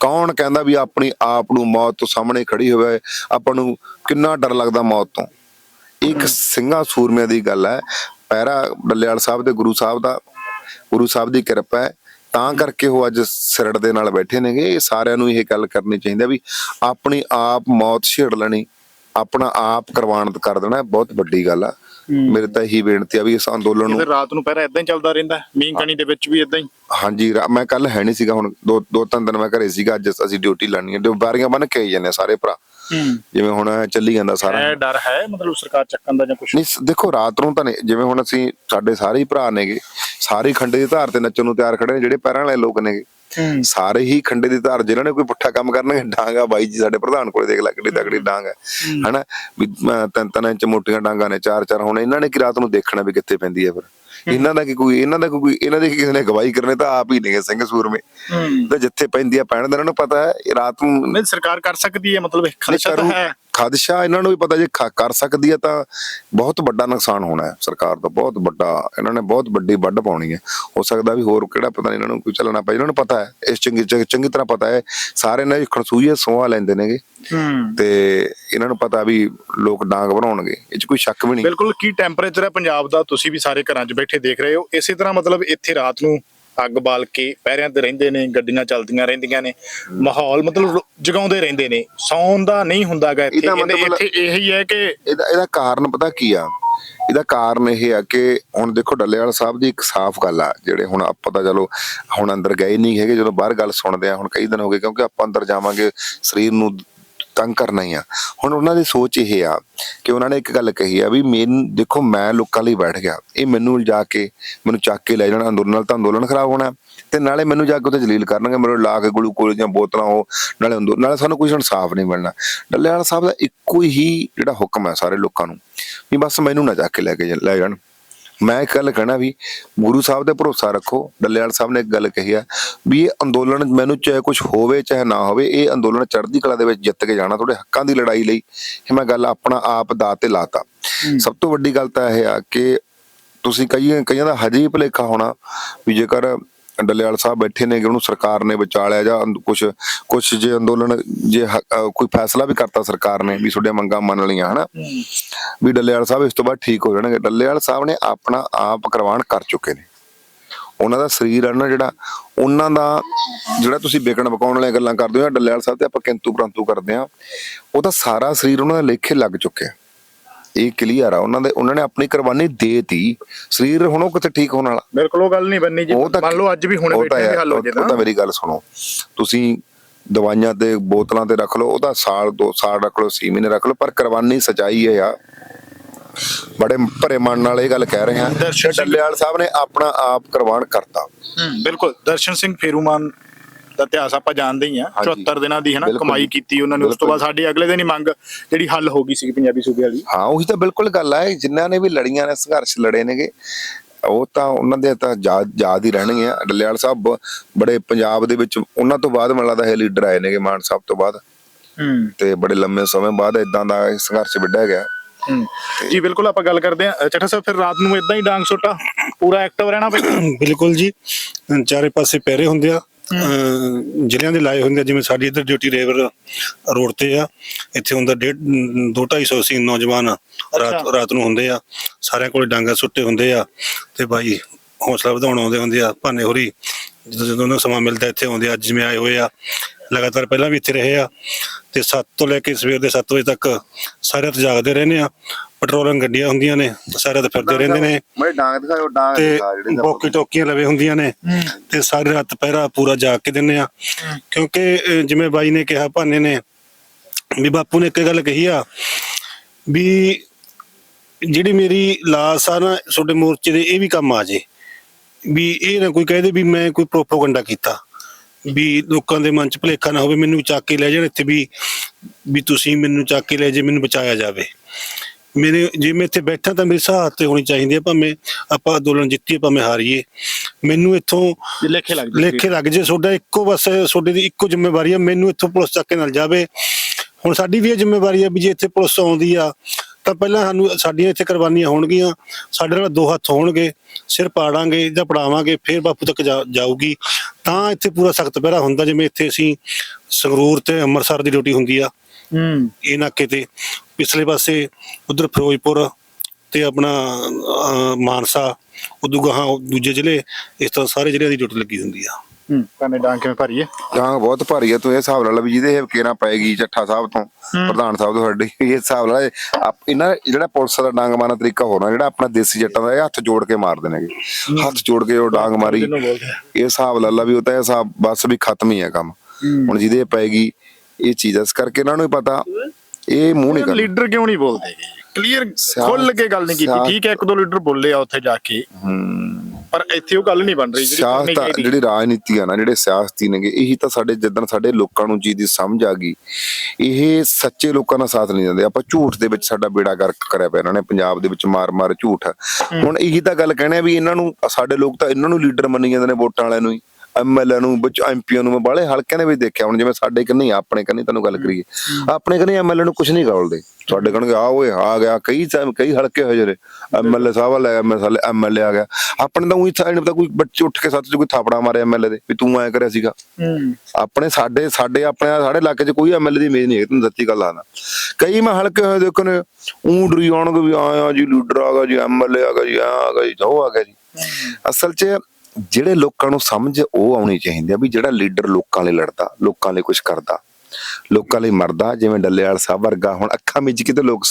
ਕੌਣ ਕਹਿੰਦਾ ਵੀ ਆਪਣੀ ਆਪ ਨੂੰ ਮੌਤ ਤੋਂ ਸਾਹਮਣੇ ਖੜੀ ਹੋਵੇ? ਆਪਾਂ ਨੂੰ ਕਿੰਨਾ ਡਰ ਲੱਗਦਾ ਮੌਤ ਤੋਂ? ਇੱਕ ਸਿੰਘਾਂ ਸੂਰਮਿਆਂ ਦੀ ਗੱਲ ਹੈ। ਪਹਿਰਾ ਡੱਲੇਵਾਲ ਸਾਹਿਬ ਦੇ ਗੁਰੂ ਸਾਹਿਬ ਦਾ ਗੁਰੂ ਸਾਹਿਬ ਦੀ ਕਿਰਪਾ ਹੈ। ਤਾਂ ਕਰਕੇ ਉਹ ਅੱਜ ਸਿਰੜ ਦੇ ਨਾਲ ਬੈਠੇ ਨੇਗੇ। ਇਹ ਸਾਰਿਆਂ ਨੂੰ ਇਹ ਗੱਲ ਕਰਨੀ ਚਾਹੀਦੀ ਹੈ ਵੀ ਆਪਣੀ ਆਪ ਮੌਤ ਛੇੜ ਲੈਣੀ ਆਪਣਾ ਆਪ ਕੁਰਬਾਨ ਕਰ ਦੇਣਾ ਬਹੁਤ ਵੱਡੀ ਗੱਲ ਆ। ਮੇਰੇ ਤਾਂ ਇਹੀ ਬੇਨਤੀ ਆ ਵੀ ਇਸ ਅੰਦੋਲਨ ਨੂੰ ਫਿਰ ਰਾਤ ਨੂੰ ਪਹਿਰਾ ਇਦਾਂ ਹੀ ਚੱਲਦਾ ਰਹਿੰਦਾ। ਮੀਂਹ ਕਣੀ ਦੇ ਵਿੱਚ ਵੀ ਇਦਾਂ ਹੀ। ਹਾਂਜੀ ਰਾ- ਮੈਂ ਕੱਲ ਹੈ ਨਹੀਂ ਸੀਗਾ ਹੁਣ ਦੋ ਦੋ ਤਿੰਨ ਦਿਨ ਮੈਂ ਘਰੇ ਸੀਗਾ ਅੱਜ ਅਸੀਂ ਡਿਊਟੀ ਲਾਣੀ ਹੈ। ਤੇ ਬਾਰੀਆਂ ਬੰਨ ਕੇ ਆਈ ਜਾਂਦੇ ਆ ਸਾਰੇ ਭਰਾ। ਜਿਵੇਂ ਹੁਣ ਚੱਲੀ ਜਾਂਦਾ ਸਾਰਾ। ਇਹ ਡਰ ਹੈ ਮਤਲਬ ਸਰਕਾਰ ਚੱਕਣ ਦਾ ਜਾਂ ਕੁਝ ਨਹੀਂ ਸ- ਦੇਖੋ ਰਾਤ ਨੂੰ ਤਾਂ ਨਹੀਂ ਜਿਵੇਂ ਹੁਣ ਅਸੀਂ ਸਾਡੇ ਸਾਰੇ ਹੀ ਭਰਾ ਨੇਗੇ ਸਾਰੇ ਹੀ ਖੰਡੇ ਦੀ ਧਾਰ ਤੇ ਨੱਚਣ ਨੂੰ ਤਿਆਰ ਖੜੇ ਨੇ ਜਿਹੜੇ ਪੈਰਾਂ ਵਾਲੇ ਲੋਕ ਨੇਗੇ। ਸਾਰੇ ਹੀ ਖੰਡੇ ਦੀ ਧਾਰ ਜਿਨ੍ਹਾਂ ਨੇ ਕੋਈ ਪੁੱਠਾ ਕੰਮ ਕਰਨਗੇ ਡਾਂਗਾ ਬਾਈ ਜੀ ਸਾਡੇ ਪ੍ਰਧਾਨ ਕੋਲੇ ਦੇਖ ਲੈ ਕਿੱਡੀ ਤਕੜੀ ਡਾਂਗ ਹੈ। ਹਨਾ? ਵੀ ਤਿੰਨ ਤਿੰਨ ਇੰਚ ਮੋਟੀਆਂ ਡਾਂਗਾ ਨੇ ਚਾਰ ਚਾਰ ਹੁਣ ਇਹਨਾਂ ਨੇ ਕਿ ਰਾਤ ਨੂੰ ਦੇਖਣਾ ਵੀ ਕਿੱਥੇ ਪੈਂਦੀ ਹੈ ਫਿਰ? ਇਹਨਾਂ ਦਾ ਕੀ ਕੋਈ ਇਹਨਾਂ ਦਾ ਕੋਈ ਇਹਨਾਂ ਦੀ ਕਿਸੇ ਨੇ ਗਵਾਹੀ ਕਰਨੇ ਤਾਂ ਆਪ ਹੀ ਨੇਗੇ ਸਿੰਘ ਸੂਰਮੇ ਤੇ ਜਿੱਥੇ ਪੈਂਦੀ ਆ ਪੈਣ ਦਾ ਇਹਨਾਂ ਨੂੰ ਪਤਾ ਹੈ ਰਾਤ ਨੂੰ ਨਹੀਂ ਸਰਕਾਰ ਕਰ ਸਕਦੀ ਹੈ ਮਤਲਬ ਖਦਸ਼ਾ ਤਾਂ ਹੈ। ਖਦਸ਼ਾ ਇਹਨਾਂ ਨੂੰ ਵੀ ਪਤਾ ਜੇ ਕਰ ਸਕਦੀ ਹੈ ਤਾਂ ਬਹੁਤ ਵੱਡਾ ਨੁਕਸਾਨ ਹੋਣਾ ਹੈ ਸਰਕਾਰ ਦਾ ਬਹੁਤ ਵੱਡਾ ਇਹਨਾਂ ਨੇ ਬਹੁਤ ਵੱਡੀ ਵੱਢ ਪਾਉਣੀ ਹੈ। ਹੋ ਸਕਦਾ ਵੀ ਹੋਰ ਕਿਹੜਾ ਪਤਾ ਨਹੀਂ ਇਹਨਾਂ ਨੂੰ ਕੋਈ ਚੱਲਣਾ ਪਏ ਇਹਨਾਂ ਨੂੰ ਪਤਾ ਹੈ ਇਸ ਚੰਗੀ ਚੰਗੀ- ਤਰ੍ਹਾਂ ਪਤਾ ਹੈ ਸਾਰੇ ਨੇ ਖਣਸੂਈਏ ਸੋਹਾ ਲੈਂਦੇ ਨੇਗੇ। ਤੇ ਇਹਨਾਂ ਨੂੰ ਪਤਾ ਵੀ ਲੋਕ ਡਾਂਗ ਬਣਾਉਣਗੇ ਇਹ ਚ ਕੋਈ ਸ਼ੱਕ ਵੀ ਨਹੀਂ। ਬਿਲਕੁਲ ਕੀ ਟੈਂਪਰੇਚਰ ਹੈ ਪੰਜਾਬ ਦਾ ਤੁਸੀਂ ਵੀ ਸਾਰੇ ਘਰਾਂ 'ਚ ਬੈਠੇ ਦੇਖ ਰਹੇ ਹੋ। ਇਸੇ ਤਰ੍ਹਾਂ ਮਤਲਬ ਇੱਥੇ ਰਾਤ ਨੂੰ ਅੱਗ ਬਾਲ ਕੇ ਪਹਿਰਿਆਂ ਤੇ ਰਹਿੰਦੇ ਨੇ ਗੱਡੀਆਂ ਚੱਲਦੀਆਂ ਰਹਿੰਦੀਆਂ ਨੇ ਮਾਹੌਲ ਮਤਲਬ ਜਗਾਉਂਦੇ ਰਹਿੰਦੇ ਨੇ ਸੌਣ ਦਾ ਨਹੀਂ ਹੁੰਦਾਗਾ ਇੱਥੇ। ਇੱਥੇ ਇਹੀ ਹੈ ਕਿ ਇਹਦਾ ਇਹਦਾ ਕਾਰਨ ਪਤਾ ਕੀ ਆ? ਇਹਦਾ ਕਾਰਨ ਇਹ ਆ ਕਿ ਹੁਣ ਦੇਖੋ ਡੱਲੇਵਾਲ ਸਾਹਿਬ ਦੀ ਇੱਕ ਸਾਫ਼ ਗੱਲ ਆ ਜਿਹੜੇ ਹੁਣ ਆਪਾਂ ਤਾਂ ਚਲੋ ਹੁਣ ਅੰਦਰ ਗਏ ਨਹੀਂ ਹੈਗੇ ਜਦੋਂ ਬਾਹਰ ਗੱਲ ਸੁਣਦੇ ਆ ਹੁਣ ਕਈ ਦਿਨ ਹੋ ਗਏ ਕਿਉਂਕਿ ਆਪਾਂ ਅੰਦਰ ਜਾਵਾਂਗੇ ਸਰੀਰ ਨੂੰ ਤੰਗ ਕਰਨਾ ਹੀ ਆ। ਹੁਣ ਉਹਨਾਂ ਦੀ ਸੋਚ ਇਹ ਆ ਕਿ ਉਹਨਾਂ ਨੇ ਇੱਕ ਗੱਲ ਕਹੀ ਆ ਵੀ ਮੈਨੂੰ ਦੇਖੋ ਮੈਂ ਲੋਕਾਂ ਲਈ ਬੈਠ ਗਿਆ। ਇਹ ਮੈਨੂੰ ਜਾ ਕੇ ਮੈਨੂੰ ਚੱਕ ਕੇ ਲੈ ਜਾਣਾ, ਅੰਦੋਲਨ ਨਾਲ ਤਾਂ ਅੰਦੋਲਨ ਖਰਾਬ ਹੋਣਾ ਤੇ ਨਾਲੇ ਮੈਨੂੰ ਜਾ ਕੇ ਉੱਥੇ ਜਲੀਲ ਕਰਨਗੇ ਮੇਰੇ ਲਾ ਕੇ ਗਲੂਕੋਜ਼ ਦੀਆਂ ਬੋਤਲਾਂ ਉਹ, ਨਾਲੇ ਨਾਲੇ ਸਾਨੂੰ ਕੋਈ ਇਨਸਾਫ ਨਹੀਂ ਮਿਲਣਾ। ਡੱਲੇ ਵਾਲਾ ਸਾਹਿਬ ਦਾ ਇੱਕੋ ਹੀ ਜਿਹੜਾ ਹੁਕਮ ਹੈ ਸਾਰੇ ਲੋਕਾਂ ਨੂੰ ਵੀ ਬਸ ਮੈਨੂੰ ਨਾ ਜਾ ਕੇ ਲੈ ਕੇ ਲੈ ਜਾਣ। ਮੈਂ ਇੱਕ ਗੱਲ ਕਹਿਣਾ ਵੀ ਗੁਰੂ ਸਾਹਿਬ ਤੇ ਭਰੋਸਾ ਰੱਖੋ ਡੱਲੇਵਾਲ ਸਾਹਿਬ ਨੇ ਇੱਕ ਗੱਲ ਕਹੀ ਆ ਵੀ ਇਹ ਅੰਦੋਲਨ ਮੈਨੂੰ ਚਾਹੇ ਕੁਝ ਹੋਵੇ ਚਾਹੇ ਨਾ ਹੋਵੇ ਇਹ ਅੰਦੋਲਨ ਚੜ੍ਹਦੀ ਕਲਾ ਦੇ ਵਿੱਚ ਜਿੱਤ ਕੇ ਜਾਣਾ ਤੁਹਾਡੇ ਹੱਕਾਂ ਦੀ ਲੜਾਈ ਲਈ ਇਹ ਮੈਂ ਗੱਲ ਆਪਣਾ ਆਪ ਦਾਅ ਤੇ ਲਾਤਾ। ਸਭ ਤੋਂ ਵੱਡੀ ਗੱਲ ਤਾਂ ਇਹ ਆ ਕਿ ਤੁਸੀਂ ਕਈ ਕਈਆਂ ਦਾ ਹਜੇ ਹੀ ਭੁਲੇਖਾ ਹੋਣਾ ਵੀ ਜੇਕਰ ਡੱਲੇਵਾਲ ਸਾਹਿਬ ਬੈਠੇ ਨੇ ਕਿ ਉਹਨੂੰ ਸਰਕਾਰ ਨੇ ਬਚਾ ਲਿਆ ਜਾਂ ਕੁਝ ਕੁਝ ਜੇ ਅੰਦੋਲਨ ਜੇ ਹ- ਕੋਈ ਫੈਸਲਾ ਵੀ ਕਰਤਾ ਸਰਕਾਰ ਨੇ ਵੀ ਤੁਹਾਡੀਆਂ ਮੰਗਾਂ ਮੰਨ ਲਈਆਂ ਹਨਾ? ਵੀ ਡੱਲੇਵਾਲ ਸਾਹਿਬ ਇਸ ਤੋਂ ਬਾਅਦ ਠੀਕ ਹੋ ਜਾਣਗੇ। ਡੱਲੇਵਾਲ ਸਾਹਿਬ ਨੇ ਆਪਣਾ ਆਪ ਕਰਵਾਣ ਕਰ ਚੁੱਕੇ ਨੇ। ਉਹਨਾਂ ਦਾ ਸਰੀਰ ਆ ਨਾ ਜਿਹੜਾ ਉਹਨਾਂ ਦਾ ਜਿਹੜਾ ਤੁਸੀਂ ਵਿਕਣ ਪਕਾਉਣ ਵਾਲੀਆਂ ਗੱਲਾਂ ਕਰਦੇ ਹੋ ਡੱਲੇਵਾਲ ਸਾਹਿਬ ਤੇ ਆਪਾਂ ਕਿੰਤੂ ਪ੍ਰੰਤੂ ਕਰਦੇ ਆ ਉਹਦਾ ਸਾਰਾ ਸਰੀਰ ਉਹਨਾਂ ਦਾ ਲੇਖੇ ਲੱਗ ਚੁੱਕਿਆ। ਇਹ ਕਲੀਅਰ ਆ ਉਹਨਾਂ ਦੇ ਉਹਨਾਂ ਨੇ ਆਪਣੀ ਕੁਰਬਾਨੀ ਦੇਤੀ। ਸਰੀਰ ਹੁਣ ਉਹ ਕਿਤੇ ਠੀਕ ਹੋਣ ਵਾਲਾ? ਬਿਲਕੁਲ ਉਹ ਗੱਲ ਨਹੀਂ ਬੰਨੀ ਜੀ। ਮੰਨ ਲਓ ਅੱਜ ਵੀ ਹੁਣੇ ਬੈਠੇ ਵੀ ਹੱਲ ਹੋ ਜੇ ਉਹ ਤਾਂ ਮੇਰੀ ਗੱਲ ਸੁਣੋ। ਤੁਸੀਂ ਦਵਾਈਆਂ ਤੇ ਬੋਤਲਾਂ ਤੇ ਰੱਖ ਲਓ ਉਹਦਾ ਸਾਲ ਦੋ ਸਾਲ ਰੱਖ ਲਓ ਛੇ ਮਹੀਨੇ ਰੱਖ ਲਓ ਪਰ ਕੁਰਬਾਨੀ ਸਚਾਈ ਹੈ ਆ। ਬੜੇ ਭਰੇ ਮਨ ਨਾਲ ਇਹ ਗੱਲ ਕਹਿ ਰਹੇ ਹਾਂ ਡੱਲੇਵਾਲ ਸਾਹਿਬ ਨੇ ਆਪਣਾ ਆਪ ਕੁਰਬਾਨ ਕਰਤਾ। ਬਿਲਕੁਲ। ਦਰਸ਼ਨ ਸਿੰਘ ਫੇਰੂਮਾਨ ਦਾ ਇਤਿਹਾਸ ਆਪਾਂ ਜਾਣਦੇ ਹੀ ਆ। ਹਾਂਜੀ। 74 ਦਿਨਾਂ ਦੀ ਹਨਾ। ਕਮਾਈ ਕੀਤੀ ਉਹਨਾਂ ਨੇ। ਉਸ ਤੋਂ ਬਾਅਦ ਸਾਡੀ ਅਗਲੇ ਦਿਨ ਹੀ ਮੰਗ ਜਿਹੜੀ ਹੱਲ ਹੋ ਗਈ ਸੀ ਪੰਜਾਬੀ ਸੂਬੇ ਵਾਲੀ। ਹਾਂ ਉਹੀ ਤਾਂ ਬਿਲਕੁਲ ਗੱਲ ਹੈ ਜਿਨ੍ਹਾਂ ਨੇ ਵੀ ਲੜੀਆਂ ਨੇ ਸੰਘਰਸ਼ ਲੜੇ ਨੇਗੇ ਉਹ ਤਾਂ ਉਹਨਾਂ ਦੇ ਤਾਂ ਯਾਦ ਯਾਦ ਹੀ ਰਹਿਣਗੇ ਆ। ਡੱਲੇਵਾਲ ਸਾਹਿਬ ਬੜੇ ਪੰਜਾਬ ਦੇ ਵਿੱਚ ਉਹਨਾਂ ਤੋਂ ਬਾਅਦ ਮੈਨੂੰ ਲੱਗਦਾ ਇਹ ਲੀਡਰ ਆਏ ਨੇਗੇ ਮਾਨ ਸਾਹਿਬ ਤੋਂ ਬਾਅਦ। ਹੂੰ। ਤੇ ਬੜੇ ਲੰਮੇ ਸਮੇਂ ਬਾਅਦ ਇਦਾਂ ਦਾ ਸੰਘਰਸ਼ ਵਿੱਢਿਆ ਗਿਆ। ਜੀ ਬਿਲਕੁਲ ਆਪਾਂ ਗੱਲ ਕਰਦੇ ਆ ਚੱਠਾ ਸਾਹਿਬ ਫਿਰ ਰਾਤ ਨੂੰ ਇਦਾਂ ਹੀ ਡਾਂਗ ਸੋਟਾ ਪੂਰਾ ਐਕਟਿਵ ਰਹਿਣਾ ਬਿਲਕੁਲ ਜੀ। ਚਾਰੇ ਪਾਸੇ ਪਹਿਰੇ ਹੁੰਦੇ ਆ। ਜ਼ਿਲ੍ਹਿਆਂ ਦੇ ਲਾਏ ਹੁੰਦੇ ਜਿਵੇਂ ਸਾਡੀ ਇੱਧਰ ਡਿਊਟੀ ਰੇਵਰ ਰੋਡ ਤੇ ਆ ਇੱਥੇ ਹੁੰਦਾ ਡੇਢ 2 250 ਸੀ ਨੌਜਵਾਨ ਰਾਤ। ਰਾਤ ਨੂੰ ਹੁੰਦੇ ਆ ਸਾਰਿਆਂ ਕੋਲੇ ਡਾਂਗਾ ਸੁੱਟੇ ਹੁੰਦੇ ਆ ਤੇ ਬਾਈ ਹੌਸਲਾ ਵਧਾਉਣ ਆਉਂਦੇ ਹੁੰਦੇ ਆ ਭਾਨੇ ਹੋਰੀ ਜਦੋਂ ਜਦੋਂ ਉਹਨਾਂ ਸਮਾਂ ਮਿਲਦਾ ਇੱਥੇ ਆਉਂਦੇ ਆ ਅੱਜ ਜਿਵੇਂ ਆਏ ਹੋਏ ਆ ਲਗਾਤਾਰ ਪਹਿਲਾਂ ਵੀ ਇੱਥੇ ਰਹੇ ਆ ਤੇ 7 ਤੋਂ ਲੈ ਕੇ ਸਵੇਰ ਦੇ 7 ਵਜੇ ਤੱਕ ਸਾਰੇ ਰਾਤ ਜਾਗਦੇ ਰਹਿੰਦੇ ਆ ਪੈਟਰੋਲਿੰਗ ਗੱਡੀਆਂ ਹੁੰਦੀਆਂ ਨੇ ਸਾਰੇ ਰਾਤ ਫਿਰਦੇ ਰਹਿੰਦੇ ਨੇ। ਮੈਂ ਡਾਂਗ ਦਿਖਾਓ ਡਾਂਗ ਤੇ ਦਿਖਾ ਜਿਹੜੇ ਬੋਕੀ ਟੋਕੀਆਂ ਲਵੇ ਹੁੰਦੀਆਂ ਨੇ ਤੇ ਸਾਰੀ ਰਾਤ ਪਹਿਰਾ ਪੂਰਾ ਜਾਗ ਕੇ ਦਿੰਨੇ ਆ। ਕਿਉਂਕਿ ਜਿਵੇਂ ਬਾਈ ਨੇ ਕਿਹਾ ਭਾਨੇ ਨੇ ਵੀ ਬਾਪੂ ਨੇ ਇੱਕ ਗੱਲ ਕਹੀ ਆ ਵੀ ਜਿਹੜੀ ਮੇਰੀ ਲਾਸ ਆ ਨਾ ਤੁਹਾਡੇ ਮੋਰਚੇ ਦੇ ਇਹ ਵੀ ਕੰਮ ਆ ਜੇ ਵੀ ਇਹ ਨਾ ਕੋਈ ਕਹਦੇ ਵੀ ਮੈਂ ਕੋਈ ਪ੍ਰੋਪਗੈਂਡਾ ਕੀਤਾ। ਵੀ ਲੋਕਾਂ ਦੇ ਮਨ 'ਚ ਭੁਲੇਖਾ ਨਾ ਹੋਵੇ ਮੈਨੂੰ ਚੱਕ ਕੇ ਲੈ ਜਾਣ ਇੱਥੇ ਵੀ ਵੀ ਤੁਸੀਂ ਮੈਨੂੰ ਚੱਕ ਕੇ ਲੈ ਜੇ ਮੈਨੂੰ ਬਚਾਇਆ ਜਾਵੇ। ਮੇਰੇ ਜੇ ਮੈਂ ਇੱਥੇ ਬੈਠਾ ਤਾਂ ਮੇਰੇ ਸਾਹ ਤੇ ਹੋਣੀ ਚਾਹੀਦੀ ਹੈ ਭਾਵੇਂ ਆਪਾਂ ਅੰਦੋਲਨ ਜਿੱਤੀਏ ਭਾਵੇਂ ਹਾਰੀਏ। ਮੈਨੂੰ ਇੱਥੋਂ ਲੇਖੇ ਲੱਗ। ਲੇਖੇ ਲੱਗ ਜੇ ਤੁਹਾਡਾ ਇੱਕੋ ਬਸ ਤੁਹਾਡੇ ਦੀ ਇੱਕੋ ਜ਼ਿੰਮੇਵਾਰੀ ਹੈ ਮੈਨੂੰ ਇੱਥੋਂ ਪੁਲਿਸ ਚੱਕ ਕੇ ਨਾਲ ਜਾਵੇ। ਹੁਣ ਸਾਡੀ ਵੀ ਇਹ ਜ਼ਿੰਮੇਵਾਰੀ ਹੈ ਵੀ ਜੇ ਇੱਥੇ ਪੁਲਿਸ ਆਉਂਦੀ ਆ ਤਾਂ ਪਹਿਲਾਂ ਸਾਨੂੰ ਸਾਡੀਆਂ ਇੱਥੇ ਕੁਰਬਾਨੀਆਂ ਹੋਣਗੀਆਂ ਸਾਡੇ ਨਾਲ ਦੋ ਹੱਥ ਹੋਣਗੇ ਸਿਰ ਪਾੜਾਂਗੇ ਜਾਂ ਪੜਾਵਾਂਗੇ ਫਿਰ ਬਾਪੂ ਤੱਕ ਜਾਊਗੀ। ਤਾਂ ਇੱਥੇ ਪੂਰਾ ਸਖਤ ਪਹਿਰਾ ਹੁੰਦਾ ਜਿਵੇਂ ਇੱਥੇ ਅਸੀਂ ਸੰਗਰੂਰ ਤੇ ਅੰਮ੍ਰਿਤਸਰ ਦੀ ਡਿਊਟੀ ਹੁੰਦੀ ਆ। ਹੂੰ। ਇਹ ਨਾਕੇ ਤੇ। ਪਿਛਲੇ ਪਾਸੇ ਉਧਰ ਫਿਰੋਜ਼ਪੁਰ ਤੇ ਆਪਣਾ ਮਾਨਸਾ ਉਦੋਂ ਗਾਹਾਂ ਦੂਜੇ ਜ਼ਿਲ੍ਹੇ ਇਸ ਤਰ੍ਹਾਂ ਸਾਰੇ ਜ਼ਿਲ੍ਹਿਆਂ ਦੀ ਡਿਊਟੀ ਲੱਗੀ ਹੁੰਦੀ ਆ। ਹੂੰ। ਕੰਨੇ ਡਾਂਗ ਕਿਵੇਂ ਭਰੀ ਹੈ ਜਾਂ ਬਹੁਤ ਭਾਰੀ ਹੈ ਤੂੰ ਇਹ ਹਿਸਾਬ ਲਾ ਲਾ ਵੀ ਜਿਹਦੇ ਇਹ ਕੇਰਾ ਪਏਗੀ ਚੱਠਾ ਸਾਹਿਬ ਤੋਂ ਪ੍ਰਧਾਨ ਸਾਹਿਬ ਤੋਂ ਸਾਡੀ ਇਹ ਹਿਸਾਬ ਲਾ ਇਹਨਾਂ ਜਿਹੜਾ ਪੁਲਿਸ ਦਾ ਡਾਂਗ ਮਾਰਨਾ ਤਰੀਕਾ ਹੋਣਾ ਜਿਹੜਾ ਆਪਣਾ ਦੇਸੀ ਜੱਟਾਂ ਦਾ ਇਹ ਹੱਥ ਜੋੜ ਕੇ ਮਾਰਦੇ ਨੇਗੇ ਹੱਥ ਜੋੜ ਕੇ ਉਹ ਡਾਂਗ ਮਾਰੀ। ਆ। ਇਹ ਹਿਸਾਬ ਲਾ ਲਾ ਵੀ ਉਹ ਤਾਂ ਇਹ ਹਿਸਾਬ ਬਸ ਵੀ ਖਤਮ ਹੀ ਹੈ ਕੰਮ। ਹੁਣ ਜਿਹਦੇ ਇਹ ਪਏਗੀ ਇਹ ਚੀਜ਼ ਆ। ਇਸ ਕਰਕੇ ਇਹਨਾਂ ਨੂੰ ਹੀ ਪਤਾ ਇਹ ਮੂੰਹ ਨਹੀਂ ਕਰਦਾ ਲੀਡਰ ਕਿਉਂ ਨਹੀਂ ਬੋਲਦੇ? ਕਲੀਅਰ ਖੁੱਲ ਕੇ ਗੱਲ ਨਹੀਂ ਕੀਤੀ। ਠੀਕ ਹੈ ਇੱਕ ਦੋ ਲੀਡਰ ਬੋਲੇ ਆ ਉੱਥੇ ਜਾ ਕੇ। ਪਰ ਇੱਥੇ ਉਹ ਗੱਲ ਨਹੀਂ ਬਣ ਰਹੀ ਜਿਹੜੀ ਕਰਨੀ ਸਿਆਸਤ ਆ, ਚਾਹੀਦੀ ਜਿਹੜੀ ਰਾਜਨੀਤੀ ਆ ਨਾ ਜਿਹੜੇ ਸਿਆਸਤੀ ਨੇਗੇ ਇਹੀ ਤਾਂ ਸਾਡੇ ਜਿੱਦਣ ਸਾਡੇ ਲੋਕਾਂ ਨੂੰ ਚੀਜ਼ ਦੀ ਸਮਝ ਆ ਗਈ। ਇਹ ਸੱਚੇ ਲੋਕਾਂ ਦਾ ਸਾਥ ਨਹੀਂ ਦਿੰਦੇ। ਆਪਾਂ ਝੂਠ ਦੇ ਵਿੱਚ ਸਾਡਾ ਬੇੜਾ ਗਰਕ ਕਰਿਆ ਪਿਆ ਇਹਨਾਂ ਨੇ ਪੰਜਾਬ ਦੇ ਵਿੱਚ ਮਾਰ-ਮਾਰ ਝੂਠ। ਹੁਣ ਇਹੀ ਤਾਂ ਗੱਲ ਕਹਿਣਾ ਵੀ ਇਹਨਾਂ ਨੂੰ ਸਾਡੇ ਲੋਕ ਤਾਂ ਇਹਨਾਂ ਨੂੰ ਲੀਡਰ ਮੰਨੀ ਜਾਂਦੇ ਨੇ ਵੋਟਾਂ ਵਾਲਿਆਂ ਨੂੰ ਹੀ। ਐਮਐਲਏ ਨੂੰ ਵਿੱਚ ਐਮਪੀਆਂ ਨੂੰ ਮੈਂ ਬਾਹਲੇ ਹਲਕਿਆਂ ਦੇ ਵਿੱਚ ਦੇਖਿਆ। ਹੁਣ ਜਿਵੇਂ ਸਾਡੇ ਕੰਨੀ ਆਪਣੇ ਕੰਨੀ ਤੁਹਾਨੂੰ ਗੱਲ ਕਰੀਏ। ਆਪਣੇ ਕੰਨੀ ਐਮਐਲਏ ਨੂੰ ਕੁਝ ਨਹੀਂ ਗਾਲਦੇ। ਸਾਡੇ ਕਹਣਗੇ ਆ ਓਏ ਆ ਗਿਆ। ਕਈ ਕਈ ਹਲਕੇ ਹੋਏ ਜਿਹੜੇ ਐਮਐਲਏ ਸਾਹਿਬ ਲੈ ਮਸਲੇ ਐਮਐਲਏ ਆ ਗਿਆ। ਆਪਣੇ ਤਾਂ ਉਹੀ ਸਾਈਡ ਤਾਂ ਕੋਈ ਬੱਚੇ ਉੱਠ ਕੇ ਸੱਤ ਚ ਕੋਈ ਥਾਪੜਾ ਮਾਰਿਆ ਐਮਐਲਏ ਦੇ ਵੀ ਤੂੰ ਐ ਕਰਿਆ ਸੀਗਾ। ਆਪਣੇ ਸਾਡੇ ਸਾਡੇ ਆਪਣੇ ਸਾਡੇ ਇਲਾਕੇ 'ਚ ਕੋਈ ਐਮਐਲਏ ਦੀ ਇਮੇਜ ਨਹੀਂ ਹੈ ਤੁਹਾਨੂੰ ਸੱਚੀ ਗੱਲ ਆਦਾ ਕਈ ਮੈਂ ਹਲਕੇ ਹੋਏ ਦੇਖਣ ਊਂ ਡਰੀ ਆਉਣਗੇ ਵੀ ਆਇਆ ਜੀ ਲੀਡਰ ਆ ਗਿਆ ਜੀ ਐਮਐਲਏ ਆ ਗਿਆ ਜੀ ਆ ਆ ਗਿਆ ਜੀ ਉਹ ਆ ਗਿਆ ਜੀ। ਅਸਲ 'ਚ ਜਿਹੜੇ ਲੋਕਾਂ ਨੂੰ ਸਮਝ ਉਹ ਆਉਣੀ ਚਾਹੀਦੀ ਆ ਵੀ ਜਿਹੜਾ ਲੀਡਰ ਲੋਕਾਂ ਲਈ ਲੜਦਾ ਲੋਕਾਂ ਲਈ ਕੁਝ ਕਰਦਾ। ਲੋਕਾਂ ਲਈ ਮਰਦਾ ਜਿਵੇਂ ਡੱਲੇਵਾਲ ਸਾਹਿਬ ਵਰਗਾ ਹੁਣ ਅੱਖਾਂ ਮੀਚ ਕੇ ਤੇ ਲੋਕ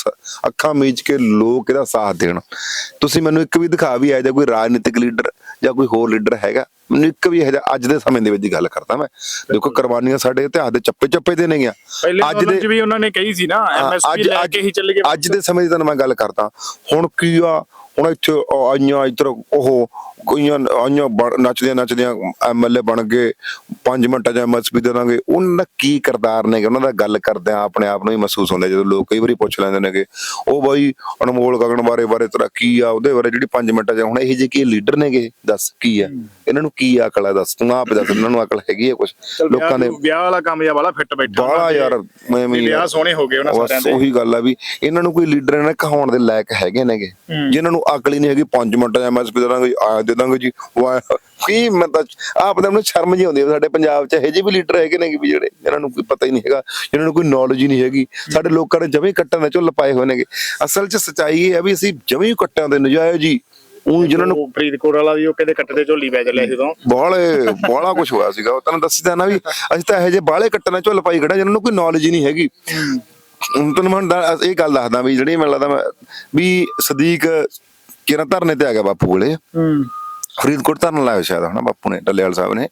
ਅੱਖਾਂ ਮੀਚ ਕੇ ਲੋਕ ਇਹਦਾ ਸਾਥ ਦੇਣ। ਤੁਸੀਂ ਮੈਨੂੰ ਇੱਕ ਵੀ ਦਿਖਾ ਵੀ ਆਇਆ ਜਾਂ ਕੋਈ ਰਾਜਨੀਤਿਕ ਲੀਡਰ ਜਾਂ ਕੋਈ ਹੋਰ ਲੀਡਰ ਹੈਗਾ ਮੈਨੂੰ ਇੱਕ ਵੀ ਇਹੋ ਜਿਹਾ ਅੱਜ ਦੇ ਸਮੇਂ ਦੇ ਵਿੱਚ ਦੀ ਗੱਲ ਕਰਦਾ ਮੈਂ। ਦੇਖੋ ਕੁਰਬਾਨੀਆਂ ਸਾਡੇ ਇਤਿਹਾਸ ਦੇ ਚੱਪੇ ਚੱਪੇ ਤੇ ਪਹਿਲੇ ਅੱਜ ਦੇ ਵੀ ਉਹਨਾਂ ਨੇ ਕਹੀ ਸੀ ਨਾ ਐਮਐਸਪੀ ਲੈ ਕੇ ਹੀ ਚੱਲ ਗਏ ਅੱਜ ਦੇ ਸਮੇਂ ਦੀ ਤੁਹਾਨੂੰ ਮੈਂ ਗੱਲ ਕਰਦਾ। ਹੁਣ ਕੀ ਆ ਹੁਣ ਇੱਥੇ ਆਈਆਂ ਇੱਧਰ ਉਹ ਕੋਈਆਂ ਆਈਆਂ ਨੱਚਦੀਆਂ ਨੱਚਦੀਆਂ ਐਮਐਲਏ ਬਣ ਗਏ 5 ਮਿੰਟਾਂ ਚ ਐਮਐਸਪੀ ਦੇ ਦਾਂਗੇ ਉਹਨਾਂ ਦਾ ਕੀ ਕਰਦਾਰ ਨੇਗੇ? ਉਹਨਾਂ ਦਾ ਗੱਲ ਕਰਦੇ ਆ ਆਪਣੇ ਆਪ ਨੂੰ ਹੀ ਮਹਿਸੂਸ ਹੁੰਦਾ ਜਦੋਂ ਲੋਕ ਕਈ ਵਾਰੀ ਪੁੱਛ ਲੈਂਦੇ ਨੇਗੇ ਉਹ ਬਾਈ ਅਨਮੋਲ ਗਗਨ ਬਾਰੇ ਬਾਰੇ ਤੇਰਾ ਕੀ ਆ? ਉਹਦੇ ਬਾਰੇ ਜਿਹੜੀ 5 ਮਿੰਟਾਂ ਚ ਹੁਣ ਇਹ ਜਿਹੇ ਕੀ ਲੀਡਰ ਨੇਗੇ? ਦੱਸ ਕੀ ਆ? ਇਹਨਾਂ ਨੂੰ ਕੀ ਅਕਲ ਆ? ਦੱਸ ਤੂੰ ਆਪ ਦੱਸ ਇਹਨਾਂ ਨੂੰ ਅਕਲ ਹੈਗੀ ਆ ਕੁਝ ਲੋਕਾਂ ਦੇ ਵਿਆਹ ਵਾਲਾ ਕੰਮ ਜਾਂ ਵਾਲਾ ਫਿੱਟ ਬੈਠਾ ਦੇ। ਯਾਰ ਮੈਂ ਵੀ ਵਿਆਹ ਸੋਹਣੇ ਹੋ ਗਏ ਉਹਨਾਂ ਸਾਰਿਆਂ ਦੇ। ਉਹੀ ਗੱਲ ਆ ਵੀ ਇਹਨਾਂ ਨੂੰ ਕੋਈ ਲੀਡਰ ਇਹਨਾਂ ਕਹਾਉਣ ਦੇ ਲਾਇਕ ਹੈਗੇ ਨੇਗੇ। ਜਿਨ੍ਹਾਂ ਨੂੰ ਅਕਲ ਹੀ ਨਹੀਂ ਹੈਗੀ 5 ਮਿੰਟ ਜਾਂ ਐਮਐਸਪੀ ਦੇ ਦਾਂਗੇ ਆ ਦੇ ਦਾਂਗੇ ਜੀ ਕੀ ਮਤਲਬ ਆਪ ਦੇ ਨੂੰ ਸ਼ਰਮ ਜੀ ਆਉਂਦੀ ਹੈ ਸਾਡੇ ਪੰਜਾਬ 'ਚ ਇਹੋ ਜਿਹੇ ਵੀ ਲੀਡਰ ਹੈਗੇ ਨੇਗੇ ਵੀ ਜਿਹੜੇ ਇਹਨਾਂ ਨੂੰ ਕੋਈ ਪਤਾ ਹੀ ਨਹੀਂ ਹੈਗਾ ਜਿਹਨਾਂ ਨੂੰ ਕੋਈ ਨੌਲੇਜ ਹੀ ਨਹੀਂ ਹੈਗੀ। ਸਾਡੇ ਲੋਕਾਂ ਨੇ ਜਮੇ ਕੱਟਣ ਦੇ ਝੁੱਲ ਪਾਏ ਹੋਏ ਨੇਗੇ। ਅਸਲ 'ਚ ਸਚਾਈ ਇਹ ਹੈ ਵੀ ਅਸੀਂ ਜਮੇ ਕੱਟਾਂ ਦੇ ਨਜਾਇਜ਼ ਜੀ। ਉਹ ਜਿਨ੍ਹਾਂ ਨੂੰ ਫਰੀਦਕੋਟ ਵਾਲਾ ਵੀ ਉਹ ਕਹਿੰਦੇ ਕੱਟੇ ਤੇ ਝੋਲੀ ਪੈ ਚੱਲਿਆ ਸੀ ਤੋਂ ਬਾਹਲੇ ਬਾਹਲਾ ਕੁਝ ਹੋਇਆ ਸੀਗਾ ਉਹ ਤੁਹਾਨੂੰ ਦੱਸੀ ਤਾਂ ਨਾ ਵੀ ਅਸੀਂ ਤਾਂ ਇਹੋ ਜਿਹੇ ਬਾਹਲੇ ਕੱਟਣ ਦੇ ਝੁੱਲ ਪਾਈ ਖੜਾ ਜਿਹਨਾਂ ਨੂੰ ਕੋਈ ਨੌਲੇਜ ਹੀ ਨਹੀਂ ਹੈਗੀ। ਹੁਣ ਤੁਹਾਨੂੰ ਮੈਂ ਦ- ਇਹ ਗੱਲ ਦੱਸਦਾ ਵੀ ਜਿਹੜੀ ਮੈਨੂੰ ਲੱਗਦਾ ਮੈਂ ਵੀ ਸਦੀਕ ਕਿਰਨ ਧਰਨੇ ਤੇ ਆ ਗਿਆ ਬਾਪੂ ਕੋਲੇ? ਹੂੰ। ਫਰੀਦਕੋਟ ਧਰਨ ਲਾਇਆ ਸ਼ਾਇਦ ਹਨਾ ਬਾਪੂ ਨੇ ਡੱਲੇਵਾਲ ਸਾਹਿਬ ਨੇ।